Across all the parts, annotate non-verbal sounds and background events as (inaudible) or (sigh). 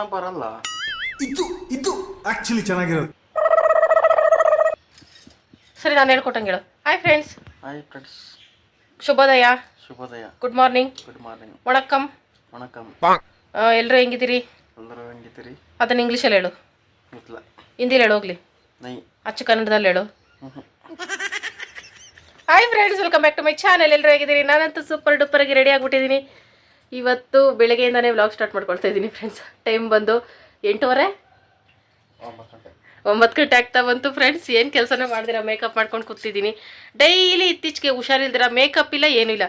ಚೆನ್ನಾಗಿ ಬರಲ್ಲ. ಇದು ಇದು ಆಕ್ಚುಲಿ ಚೆನ್ನಾಗಿರೋದು. ಸರಿ ನಾನು ಹೇಳ್ಕೊಟ್ಟಂಗೆ ಹೇಳು. ಹಾಯ್ ಫ್ರೆಂಡ್ಸ್ ಹಾಯ್ ಫ್ರೆಂಡ್ಸ್ ಶುಭೋದಯ. ಶುಭೋದಯ. ಗುಡ್ ಮಾರ್ನಿಂಗ್ ಗುಡ್ ಮಾರ್ನಿಂಗ್ ವಣಕ್ಕಂ. ವಣಕಂ ಎಲ್ಲರೂ ಹೆಂಗಿದ್ದೀರಿ? ಎಲ್ಲರೂ ಹೆಂಗಿದ್ದೀರಿ? ಅದನ್ನ ಇಂಗ್ಲೀಷಲ್ಲಿ ಹೇಳು. ಗೊತ್ತಿಲ್ಲ ಹಿಂದಿಲಿ ಹೇಳು ಹೋಗ್ಲಿ. ನೈ. ಅಚ್ಚ ಕನ್ನಡದಲ್ಲಿ ಹೇಳು. Hi friends welcome back to my channel ಎಲ್ಲರೂ ಹೇಗಿದ್ದೀರಿ? ನಾನಂತೂ ಸೂಪರ್ ಡೂಪರ್ ಆಗಿ ರೆಡಿ ಆಗಿಬಿಟ್ಟಿದ್ದೀನಿ. ಇವತ್ತು ಬೆಳಗ್ಗೆಯಿಂದನೇ ವ್ಲಾಗ್ ಸ್ಟಾರ್ಟ್ ಮಾಡ್ಕೊಳ್ತಾ ಇದ್ದೀನಿ ಫ್ರೆಂಡ್ಸ್ ಟೈಮ್ ಬಂದು ಎಂಟೂವರೆ? ಒಂಬತ್ತು ಗಂಟೆ ಆಗ್ತಾ ಬಂತು ಫ್ರೆಂಡ್ಸ್ ಏನು ಕೆಲಸನೂ ಮಾಡ್ದಿರ? ಮೇಕಪ್ ಮಾಡ್ಕೊಂಡು ಕೂತಿದ್ದೀನಿ. ಡೈಲಿ ಇತ್ತೀಚೆಗೆ ಹುಷಾರಿಲ್ದಿರ? ಮೇಕಪ್ ಇಲ್ಲ, ಏನೂ ಇಲ್ಲ.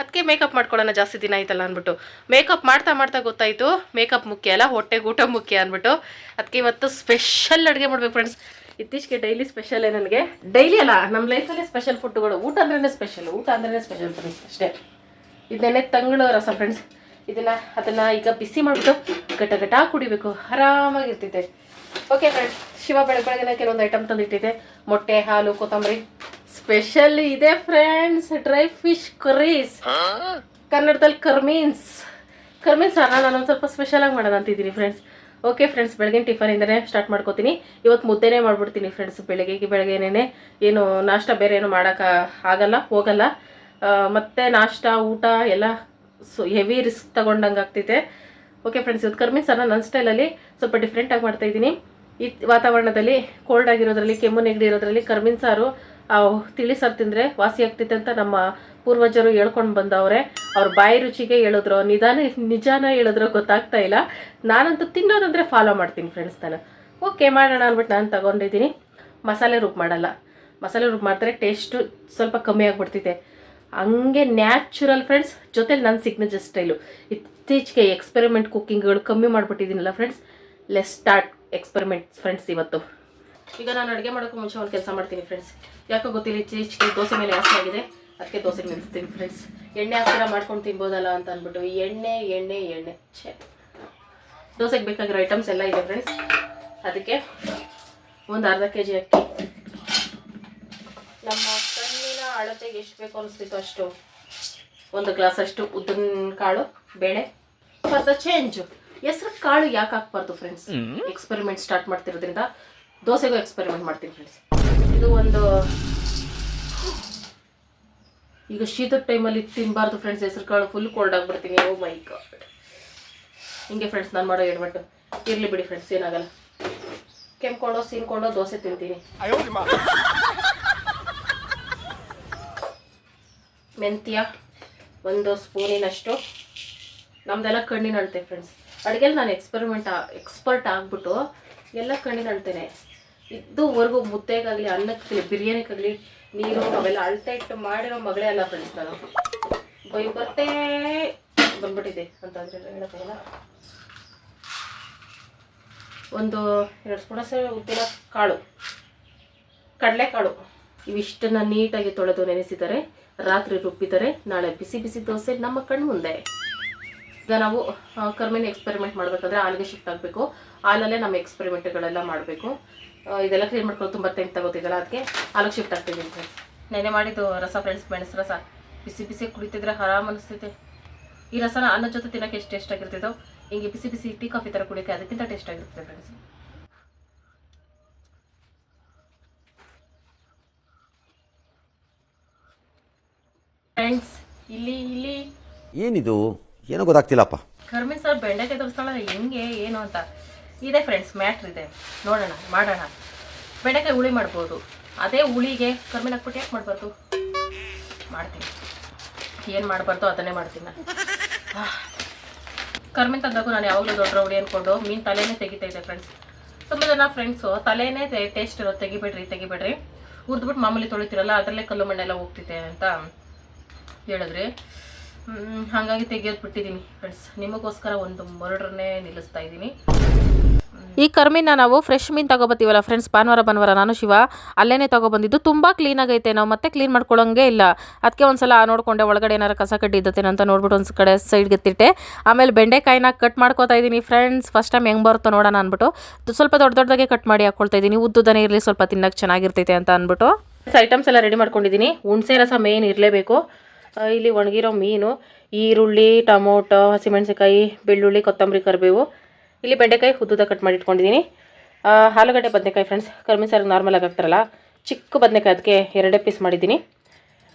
ಅದಕ್ಕೆ ಮೇಕಪ್ ಮಾಡ್ಕೊಳ್ಳೋಣ ಜಾಸ್ತಿ ದಿನ ಆಯ್ತಲ್ಲ ಅಂದ್ಬಿಟ್ಟು. ಮೇಕಪ್ ಮಾಡ್ತಾ ಮಾಡ್ತಾ ಗೊತ್ತಾಯಿತು. ಮೇಕಪ್ ಮುಖ್ಯ ಅಲ್ಲ ಹೊಟ್ಟೆಗೆ ಊಟ ಮುಖ್ಯ ಅಂದ್ಬಿಟ್ಟು. ಅದಕ್ಕೆ ಇವತ್ತು ಸ್ಪೆಷಲ್ ಅಡುಗೆ ಮಾಡ್ಬೇಕು ಫ್ರೆಂಡ್ಸ್ ಇತ್ತೀಚೆಗೆ ಡೈಲಿ ಸ್ಪೆಷಲ್ಲೇ ನನಗೆ? ಡೈಲಿ ಅಲ್ಲ ನಮ್ಮ ಲೈಫಲ್ಲೇ ಸ್ಪೆಷಲ್ ಫುಡ್ಗಳು ಊಟ ಅಂದ್ರೇ ಸ್ಪೆಷಲ್ ಊಟ ಅಂದ್ರೇ ಸ್ಪೆಷಲ್ ಫ್ರೆಂಡ್ಸ್ ಅಷ್ಟೇ. ಇದನ್ನೇ ತಂಗಳ ರಸ ಫ್ರೆಂಡ್ಸ್ ಇದನ್ನ ಅದನ್ನ ಈಗ ಬಿಸಿ ಮಾಡ್ಬಿಟ್ಟು ಗಟ ಗಟ ಕುಡಿಬೇಕು. ಆರಾಮಾಗಿರ್ತೈತೆ ಓಕೆ ಫ್ರೆಂಡ್ಸ್ ಶಿವ ಬೆಳಗ್ಗೆ ಬೆಳಗ್ಗೆ ಕೆಲವೊಂದು ಐಟಮ್ ತಂದಿಟ್ಟಿದೆ ಮೊಟ್ಟೆ ಹಾಲು ಕೊತ್ತಂಬರಿ. ಸ್ಪೆಷಲ್ ಇದೆ ಫ್ರೆಂಡ್ಸ್ ಡ್ರೈ ಫಿಶ್ ಕರೀಸ್ ಕನ್ನಡದಲ್ಲಿ ಕರ್ಮೀನ್ಸ್ ಕರ್ಮೀನ್ಸ್ ನಾನು ಒಂದು ಸ್ವಲ್ಪ ಸ್ಪೆಷಲ್ ಆಗಿ ಮಾಡೋಣ ಅಂತಿದ್ದೀನಿ ಫ್ರೆಂಡ್ಸ್ ಓಕೆ ಫ್ರೆಂಡ್ಸ್ ಬೆಳಗಿನ ಟಿಫನಿಂದನೇ ಸ್ಟಾರ್ಟ್ ಮಾಡ್ಕೋತೀನಿ. ಇವತ್ತು ಮುದ್ದೆನೇ ಮಾಡ್ಬಿಡ್ತೀನಿ ಫ್ರೆಂಡ್ಸ್ ಬೆಳಗ್ಗೆ ಬೆಳಗ್ಗೆನೇ ಏನು ನಾಷ್ಟ ಬೇರೆ ಏನು ಮಾಡೋಕೆ ಆಗಲ್ಲ ಹೋಗಲ್ಲ. ಮತ್ತೆ ನಾಷ್ಟ, ಊಟ ಎಲ್ಲ ಸೊ ಹೆವಿ ರಿಸ್ಕ್ ತಗೊಂಡಂಗೆ ಆಗ್ತೈತೆ. ಓಕೆ ಫ್ರೆಂಡ್ಸ್ ಇವತ್ತು ಕರ್ಮಿ ಸರ್ ನನ್ನ ಸ್ಟೈಲಲ್ಲಿ ಸ್ವಲ್ಪ ಡಿಫ್ರೆಂಟಾಗಿ ಮಾಡ್ತಾ ಇದ್ದೀನಿ. ಈ ವಾತಾವರಣದಲ್ಲಿ ಕೋಲ್ಡ್ ಆಗಿರೋದ್ರಲ್ಲಿ, ಕೆಮ್ಮು ನೆಗಡಿ ಇರೋದ್ರಲ್ಲಿ ಕರ್ಮಿನ್ ಸಾರು ತಿಳಿ ಸಾರು ತಿಂದರೆ ವಾಸಿ ಆಗ್ತೈತೆ ಅಂತ ನಮ್ಮ ಪೂರ್ವಜರು ಹೇಳ್ಕೊಂಡು ಬಂದವ್ರೆ. ಅವ್ರ ಬಾಯಿ ರುಚಿಗೆ ಹೇಳಿದ್ರು, ನಿಧಾನ ನಿಜಾನ ಹೇಳಿದ್ರು ಗೊತ್ತಾಗ್ತಾ ಇಲ್ಲ. ನಾನಂತೂ ತಿನ್ನೋದಂದರೆ ಫಾಲೋ ಮಾಡ್ತೀನಿ ಫ್ರೆಂಡ್ಸ್ ನಾನು ಓಕೆ ಮಾಡೋಣ ಅಂದ್ಬಿಟ್ಟು ನಾನು ತಗೊಂಡಿದ್ದೀನಿ. ಮಸಾಲೆ ರುಬ್ ಮಾಡಲ್ಲ ಮಸಾಲೆ ರುಬ್ ಮಾಡಿದ್ರೆ ಟೇಸ್ಟು ಸ್ವಲ್ಪ ಕಮ್ಮಿ ಆಗಿಬಿಡ್ತೈತೆ. ಹಂಗೆ ನ್ಯಾಚುರಲ್ ಫ್ರೆಂಡ್ಸ್ ಜೊತೆಲಿ ನನ್ನ ಸಿಗ್ನೇಚರ್ ಸ್ಟೈಲು ಇತ್ತೀಚೆಗೆ ಎಕ್ಸ್ಪೆರಿಮೆಂಟ್ ಕುಕ್ಕಿಂಗ್ಗಳು ಕಮ್ಮಿ ಮಾಡಿಬಿಟ್ಟಿದ್ದೀನಲ್ಲ friends less start experiment friends ಇವತ್ತು. ಈಗ ನಾನು ಅಡುಗೆ ಮಾಡೋಕ್ಕೂ ಮುಂಚೆ ಒಂದು ಕೆಲಸ ಮಾಡ್ತೀನಿ ಫ್ರೆಂಡ್ಸ್ ಯಾಕೋ ಗೊತ್ತಿಲ್ಲ, ಇತ್ತೀಚೆಗೆ ದೋಸೆ ಮೇಲೆ ಆಸೆ ಆಗಿದೆ. ಅದಕ್ಕೆ ದೋಸೆ ನಿಲ್ಲಿಸ್ತೀನಿ ಫ್ರೆಂಡ್ಸ್ ಎಣ್ಣೆ ಹಾಕ್ತೀರ ಮಾಡ್ಕೊಂಡು ತಿನ್ಬೋದಲ್ಲ ಅಂತ ಅಂದ್ಬಿಟ್ಟು ಎಣ್ಣೆ ಎಣ್ಣೆ ಎಣ್ಣೆ. ಛೇ. ದೋಸೆಗೆ ಬೇಕಾಗಿರೋ ಐಟಮ್ಸ್ ಎಲ್ಲ ಇದೆ ಫ್ರೆಂಡ್ಸ್ ಅದಕ್ಕೆ ಒಂದು ಅರ್ಧ ಕೆ ಜಿ ಅಕ್ಕಿ. ನಮ್ಮ ಕಣ್ಣಿನ ಅಳತೆಗೆ ಎಷ್ಟು ಬೇಕು ಅನಿಸ್ತಿತ್ತು ಅಷ್ಟು. ಒಂದು ಗ್ಲಾಸ್ ಅಷ್ಟು ಉದ್ದಿನ ಕಾಳು ಬೇಳೆ ಫಾರ್ ದ ಚೇಂಜ್ ಹೆಸರು ಕಾಳು ಯಾಕೆ ಹಾಕ್ಬಾರ್ದು ಫ್ರೆಂಡ್ಸ್ ಎಕ್ಸ್ಪೆರಿಮೆಂಟ್ ಸ್ಟಾರ್ಟ್ ಮಾಡ್ತಿರೋದ್ರಿಂದ ದೋಸೆಗೂ ಎಕ್ಸ್ಪೆರಿಮೆಂಟ್ ಮಾಡ್ತೀನಿ ಫ್ರೆಂಡ್ಸ್ ಇದು ಒಂದು ಈಗ ಶೀತದ ಟೈಮಲ್ಲಿ ತಿನ್ನಬಾರ್ದು ಫ್ರೆಂಡ್ಸ್ ಹೆಸರು ಕಾಳು ಫುಲ್ ಕೋಲ್ಡ್ ಆಗಿಬಿಡ್ತೀನಿ. ಓ ಮೈ ಗಾಡ್ ಹಿಂಗೆ ಫ್ರೆಂಡ್ಸ್ ನಾನು ಮಾಡೋ ಹೇಳ್ಬಿಟ್ಟು ಇರಲಿ ಬಿಡಿ ಫ್ರೆಂಡ್ಸ್ ಏನಾಗಲ್ಲ. ಕೆಂಪ್ಕೊಂಡೋ ಸೀನ್ಕೊಂಡೋ ದೋಸೆ ತಿಂತೀನಿ. ಮೆಂತ್ಯ, ಒಂದು ಸ್ಪೂನಿನಷ್ಟು. ನಮ್ದೆಲ್ಲ ಕಣ್ಣಿನ ಅಳ್ತೆ ಫ್ರೆಂಡ್ಸ್ ಅಡುಗೆಲಿ ನಾನು ಎಕ್ಸ್ಪರಿಮೆಂಟ್ ಎಕ್ಸ್ಪರ್ಟ್ ಆಗಿಬಿಟ್ಟು ಎಲ್ಲ ಕಣ್ಣಿನ ಅಳ್ತೇನೆ ಇದುವರೆಗೂ ಮುದ್ದೆಗಾಗಲಿ, ಅನ್ನಕ್ಕಾಗಲಿ, ಬಿರಿಯಾನಿಗಾಗಲಿ, ನೀರು, ಅವೆಲ್ಲ ಅಳ್ತಾ ಇಟ್ಟು ಮಾಡಿರೋ ಮಗಳೇ ಅಲ್ಲ ಫ್ರೆಂಡ್ಸ್ ನಾನು. ಬೈ ಬರ್ತೇ ಬಂದ್ಬಿಟ್ಟಿದೆ ಅಂತಂದರೆ ಹೇಳೋಕ್ಕಾಗಲ್ಲ. ಒಂದು ಎರಡು ಸ್ಪೂನ ಅಷ್ಟೇ ಉದ್ದಿನ ಕಾಳು. ಕಡಲೆಕಾಳು. ಇವಿಷ್ಟನ್ನು ನೀಟಾಗಿ ತೊಳೆದು ನೆನೆಸಿದರೆ ರಾತ್ರಿ ರುಬ್ಬಿದರೆ ನಾಳೆ ಬಿಸಿ ಬಿಸಿ ದೋಸೆ ನಮ್ಮ ಕಣ್ಣು ಮುಂದೆ. ಈಗ ನಾವು ಕರ್ಮಿನ ಎಕ್ಸ್ಪೆರಿಮೆಂಟ್ ಮಾಡಬೇಕಂದ್ರೆ ಹಾಲಿಗೆ ಶಿಫ್ಟ್ ಆಗಬೇಕು. ಹಾಲಲ್ಲೇ ನಮ್ಮ ಎಕ್ಸ್ಪೆರಿಮೆಂಟ್ಗಳೆಲ್ಲ ಮಾಡಬೇಕು. ಇದೆಲ್ಲ ಕ್ಲೀನ್ ಮಾಡ್ಕೊಂಡು ತುಂಬ ಟೈಮ್ ತಗೋತಿದ್ದಲ್ಲ ಅದಕ್ಕೆ ಹಾಲಿಗೆ ಶಿಫ್ಟ್ ಆಗ್ತಿದ್ದೀನಿ ಫ್ರೆಂಡ್ಸ್ ನೆನೆ ಮಾಡಿದ್ದು ರಸ ಫ್ರೆಂಡ್ಸ್ ಮೆಣಸು ರಸ. ಬಿಸಿ ಬಿಸಿ ಕುಡಿತಿದ್ರೆ ಆರಾಮ್ ಅನಿಸ್ತೈತೆ. ಈ ರಸನ ಅನ್ನದ ಜೊತೆ ತಿನ್ನೋಕೆ ಎಷ್ಟು ಟೇಸ್ಟ್ ಆಗಿರ್ತಿದ್ದೋ ಹಿಂಗೆ ಬಿಸಿ ಬಿಸಿ ಟೀ, ಕಾಫಿ ಥರ ಕುಡಿಯೋಕ್ಕೆ ಅದಕ್ಕಿಂತ ಟೇಸ್ಟ್ ಆಗಿರ್ತದೆ ಫ್ರೆಂಡ್ಸ್ ಫ್ರೆಂಡ್ಸ್ ಇಲ್ಲಿ ಇಲ್ಲಿ. ಏನಿದು? ಏನೋ ಗೊತ್ತಾಗ್ತಿಲ್ಲಪ್ಪ. ಕರ್ಮಿ ಸರ್ ಬೆಂಡೆಕಾಯಿ ತೋರಿಸ್ತಾಳಲ್ಲ ಹೆಂಗೆ ಏನು ಅಂತ. ಇದೆ ಫ್ರೆಂಡ್ಸ್ ಮ್ಯಾಟ್ರ್ ಇದೆ. ನೋಡೋಣ ಮಾಡೋಣ. ಬೆಂಡೆಕಾಯಿ ಹುಳಿ ಮಾಡ್ಬೋದು. ಅದೇ ಹುಳಿಗೆ ಕರ್ಮಿನ ಹಾಕ್ಬಿಟ್ಟು ಯಾಕೆ ಮಾಡಬಾರ್ದು? ಮಾಡ್ತೀನಿ. ಏನು ಮಾಡಬಾರ್ದು ಅದನ್ನೇ ಮಾಡ್ತೀನಿ ನಾನು. ಕರ್ಮಿನ್ ತಂದಾಗೂ ನಾನು ಯಾವಾಗಲೂ ದೊಡ್ಡ ಹುಳಿ ಅಂದ್ಕೊಂಡು ಮೀನು ತಲೆನೇ ತೆಗಿತಾ ಇದೆ ಫ್ರೆಂಡ್ಸ್ ತುಂಬ ಜನ ಫ್ರೆಂಡ್ಸು ತಲೆನೇ ಟೇಸ್ಟ್ ಇರೋದು. ತೆಗಿಬೇಡ್ರಿ ತೆಗಿಬೇಡ್ರಿ. ಹುರಿದ್ಬಿಟ್ಟು ಮಾಮೂಲಿ ತೊಳಿತೀರಲ್ಲ ಅದರಲ್ಲೇ ಕಲ್ಲು ಮಣ್ಣೆಲ್ಲ ಹೋಗ್ತಿದೆ ಅಂತ. ಹೇಳಿದ್ರಿ ಹಾಗಾಗಿ ತೆಗಿಯೋದು ಬಿಟ್ಟಿದ್ದೀನಿ ಫ್ರೆಂಡ್ಸ್ ನಿಮಗೋಸ್ಕರ ಒಂದು ಮರ್ಡ್ರನ್ನೇ ನಿಲ್ಲಿಸ್ತಾ ಇದ್ದೀನಿ. ಈ ಕರ್ಮಿನ ನಾವು ಫ್ರೆಶ್ ಮೀನು ತಗೋಬತ್ತೀವಲ್ಲ ಫ್ರೆಂಡ್ಸ್ ಭಾನುವಾರ ಭಾನುವಾರ ನಾನು, ಶಿವ ಅಲ್ಲೇ ತಗೊಬಂದಿದ್ದು. ತುಂಬ ಕ್ಲೀನಾಗೈತೆ ನಾವು ಮತ್ತೆ ಕ್ಲೀನ್ ಮಾಡ್ಕೊಳ್ಳೋಂಗೆ ಇಲ್ಲ. ಅದಕ್ಕೆ ಒಂದ್ಸಲ ನೋಡಿಕೊಂಡೆ ಒಳಗಡೆ ಏನಾರು ಕಸ ಕಡ್ಡಿ ಇದ್ದತ್ತೇನೋ ಅಂತ ನೋಡ್ಬಿಟ್ಟು ಒಂದು ಕಡೆ ಸೈಡ್ಗೆ ಎತ್ತಿಟ್ಟೆ. ಆಮೇಲೆ ಬೆಂಡೆಕಾಯಿನ ಕಟ್ ಮಾಡ್ಕೊತಾ ಇದ್ದೀನಿ ಫ್ರೆಂಡ್ಸ್ ಫಸ್ಟ್ ಟೈಮ್ ಹೆಂಗೆ ಬರುತ್ತೋ ನೋಡೋಣ ಅಂದ್ಬಿಟ್ಟು. ಅದು ಸ್ವಲ್ಪ ದೊಡ್ಡ ದೊಡ್ಡದಾಗೆ ಕಟ್ ಮಾಡಿ ಹಾಕ್ಕೊಳ್ತಾ ಇದ್ದೀನಿ. ಉದ್ದುದನೇ ಇರಲಿ, ಸ್ವಲ್ಪ ತಿನ್ನಕ್ಕೆ ಚೆನ್ನಾಗಿರ್ತೈತೆ ಅಂತ ಅಂದ್ಬಿಟ್ಟು. ಐಟಮ್ಸ್ ಎಲ್ಲ ರೆಡಿ ಮಾಡ್ಕೊಂಡಿದ್ದೀನಿ. ಹುಣಸೆ ರಸ ಮೇನ್ ಇರಲೇಬೇಕು. ಇಲ್ಲಿ ಒಣಗಿರೋ ಮೀನು, ಈರುಳ್ಳಿ, ಟೊಮೊಟೊ ಹಸಿಮೆಣಸಿಕಾಯಿ ಬೆಳ್ಳುಳ್ಳಿ, ಕೊತ್ತಂಬರಿ, ಕರಿಬೇವು. ಇಲ್ಲಿ ಬೆಂಡೆಕಾಯಿ ಉದ್ದುದ ಕಟ್ ಮಾಡಿ ಇಟ್ಕೊಂಡಿದ್ದೀನಿ ಆಲೂಗಡ್ಡೆ ಬದನೆಕಾಯಿ ಫ್ರೆಂಡ್ಸ್ ಕರ್ಮಿ ಸಾರು ನಾರ್ಮಲಾಗಿ ಹಾಕ್ತಾರಲ್ಲ, ಚಿಕ್ಕ ಬದನೆಕಾಯಿ ಅದಕ್ಕೆ ಎರಡೇ ಪೀಸ್ ಮಾಡಿದ್ದೀನಿ.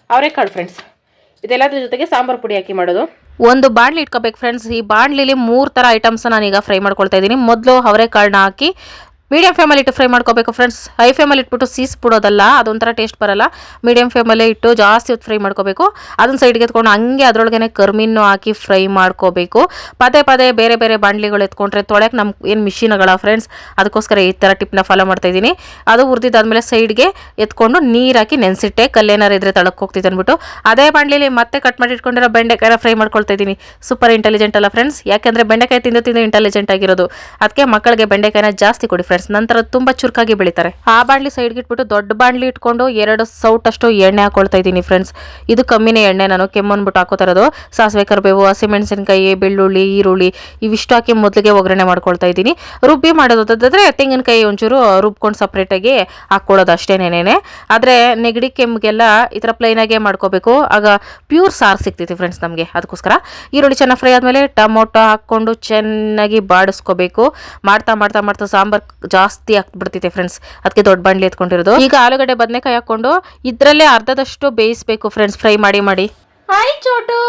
ಅವರೆಕಾಳು ಫ್ರೆಂಡ್ಸ್ ಇದೆಲ್ಲದ್ರ ಜೊತೆಗೆ ಸಾಂಬಾರು ಪುಡಿ ಹಾಕಿ ಮಾಡೋದು. ಒಂದು ಬಾಣಲಿ ಇಟ್ಕೋಬೇಕು ಫ್ರೆಂಡ್ಸ್ ಈ ಬಾಣಲಿಲಿ ಮೂರು ಥರ ಐಟಮ್ಸ್ ನಾನೀಗ ಫ್ರೈ ಮಾಡ್ಕೊಳ್ತಾ ಇದ್ದೀನಿ. ಮೊದಲು ಅವರೆಕಾಳನ್ನ ಹಾಕಿ ಮೀಡಿಯಂ ಫ್ಲೇಮಲ್ಲಿ ಇಟ್ಟು ಫ್ರೈ ಮಾಡ್ಕೋಬೇಕು ಫ್ರೆಂಡ್ಸ್ ಹೈ ಫ್ಲೇಮಲ್ಲಿ ಇಟ್ಬಿಟ್ಟು ಸೀಸ್ ಬಿಡೋದಲ್ಲ, ಅದೊಂಥರ ಟೇಸ್ಟ್ ಬರಲ್ಲ. ಮೀಡಿಯಂ ಫ್ಲೇಮಲ್ಲೇ ಇಟ್ಟು ಜಾಸ್ತಿ ಹೊತ್ತು ಫ್ರೈ ಮಾಡ್ಕೋಬೇಕು. ಅದನ್ನ ಸೈಡ್ಗೆ ಎತ್ಕೊಂಡು ಹಂಗೆ ಅದರೊಳಗೇನೆ ಕರ್ಮಿನ್ನು ಹಾಕಿ ಫ್ರೈ ಮಾಡ್ಕೋಬೇಕು. ಪದೇ ಪದೇ ಬೇರೆ ಬೇರೆ ಬಾಂಡ್ಲಿಗಳು ಎತ್ಕೊಂಡ್ರೆ ತೊಳೆಯಕ್ಕೆ ನಮ್ಮ ಏನು ಮಿಷಿನ್ಗಳ ಫ್ರೆಂಡ್ಸ್ ಅದಕ್ಕೋಸ್ಕರ ಈ ಥರ ಟಿಪ್ನ ಫಾಲೋ ಮಾಡ್ತಾ ಇದ್ದೀನಿ. ಅದು ಹುರಿದಿದ್ದಾದ್ಮೇಲೆ ಸೈಡ್ಗೆ ಎತ್ಕೊಂಡು ನೀರು ಹಾಕಿ ನೆನೆಸಿಟ್ಟೆ. ಕಲ್ಲೇನಾರು ಇದ್ರೆ ತಳಕ್ಕೆ ಹೋಗ್ತಿದ್ದೆ ಅಂದ್ಬಿಟ್ಟು ಅದೇ ಬಾಂಡ್ಲಿಲಿ ಮತ್ತೆ ಕಟ್ ಮಾಡಿ ಇಟ್ಕೊಂಡಿರೋ ಬೆಂಡೆಕಾಯಿ ಫ್ರೈ ಮಾಡ್ಕೊಳ್ತಾ ಇದ್ದೀನಿ. ಸೂಪರ್ ಇಂಟೆಲಿಜೆಂಟ್ ಅಲ್ಲ ಫ್ರೆಂಡ್ಸ್ ಯಾಕೆಂದರೆ ಬೆಂಡೆಕಾಯಿ ತಿಂದು ತಿಂದು ಇಂಟೆಲಿಜೆಂಟ್ ಆಗಿರೋದು. ಅದಕ್ಕೆ ಮಕ್ಕಳಿಗೆ ಬೆಂಡೆಕಾಯಿನ ಜಾಸ್ತಿ ಕೊಡಿ ಫ್ರೆಂಡ್ಸ್ ನಂತರ ತುಂಬಾ ಚುರುಕಾಗಿ ಬೆಳಿತಾರೆ. ಆ ಬಾಣಲಿ ಸೈಡ್ಗೆ ಇಟ್ಬಿಟ್ಟು ದೊಡ್ಡ ಬಾಣಲಿ ಇಟ್ಕೊಂಡು ಎರಡು ಸೌಟ್ ಅಷ್ಟು ಎಣ್ಣೆ ಹಾಕೊಳ್ತಾ ಇದ್ದೀನಿ ಫ್ರೆಂಡ್ಸ್ ಇದು ಕಮ್ಮಿನೇ ಎಣ್ಣೆ ನಾನು ಕೆಮ್ಮನ್ಬಿಟ್ಟು ಹಾಕೋತಾ ಇರೋದು ಸಾಸಿವೆ ಕರಿಬೇವು ಹಸಿಮೆಣಸಿನಕಾಯಿ ಬೆಳ್ಳುಳ್ಳಿ, ಈರುಳ್ಳಿ ಇವಿಷ್ಟು ಹಾಕಿ ಮೊದಲಿಗೆ ಒಗ್ಗರಣೆ ಮಾಡ್ಕೊಳ್ತಾ ಇದ್ದೀನಿ. ರುಬ್ಬಿ ಮಾಡೋದಾದ್ರೆ ತೆಂಗಿನಕಾಯಿ ಒಂಚೂರು ರುಬ್ಕೊಂಡು ಸಪ್ರೇಟಾಗಿ ಹಾಕ್ಕೊಳ್ಳೋದು ಅಷ್ಟೇನೇನೆ ಆದರೆ ನೆಗಡಿ ಕೆಮ್ಮಿಗೆಲ್ಲ ಈ ಥರ ಪ್ಲೈನಾಗೆ ಮಾಡ್ಕೋಬೇಕು. ಆಗ ಪ್ಯೂರ್ ಸಾರು ಸಿಗ್ತೈತಿ ಫ್ರೆಂಡ್ಸ್ ನಮಗೆ. ಅದಕ್ಕೋಸ್ಕರ ಈರುಳ್ಳಿ ಚೆನ್ನಾಗಿ ಫ್ರೈ ಆದಮೇಲೆ ಟೊಮೊಟೊ ಹಾಕ್ಕೊಂಡು ಚೆನ್ನಾಗಿ ಬಾಡಿಸ್ಕೋಬೇಕು. ಮಾಡ್ತಾ ಮಾಡ್ತಾ ಮಾಡ್ತಾ ಸಾಂಬಾರ್ ಜಾಸ್ತಿ ಆಗ್ಬಿಡ್ತೈತೆ ಫ್ರೆಂಡ್ಸ್ ಅದಕ್ಕೆ ದೊಡ್ಡ ಬಾಣಲಿ ಎತ್ಕೊಂಡಿರೋದು. ಈಗ ಆಲೂಗಡ್ಡೆ ಬದನೆಕಾಯಿ ಹಾಕೊಂಡು ಇದ್ರಲ್ಲೇ ಅರ್ಧದಷ್ಟು ಬೇಯಿಸ್ಬೇಕು ಫ್ರೆಂಡ್ಸ್ ಫ್ರೈ ಮಾಡಿ ಮಾಡಿ. ಹಾಯ್ ಚೋಟು.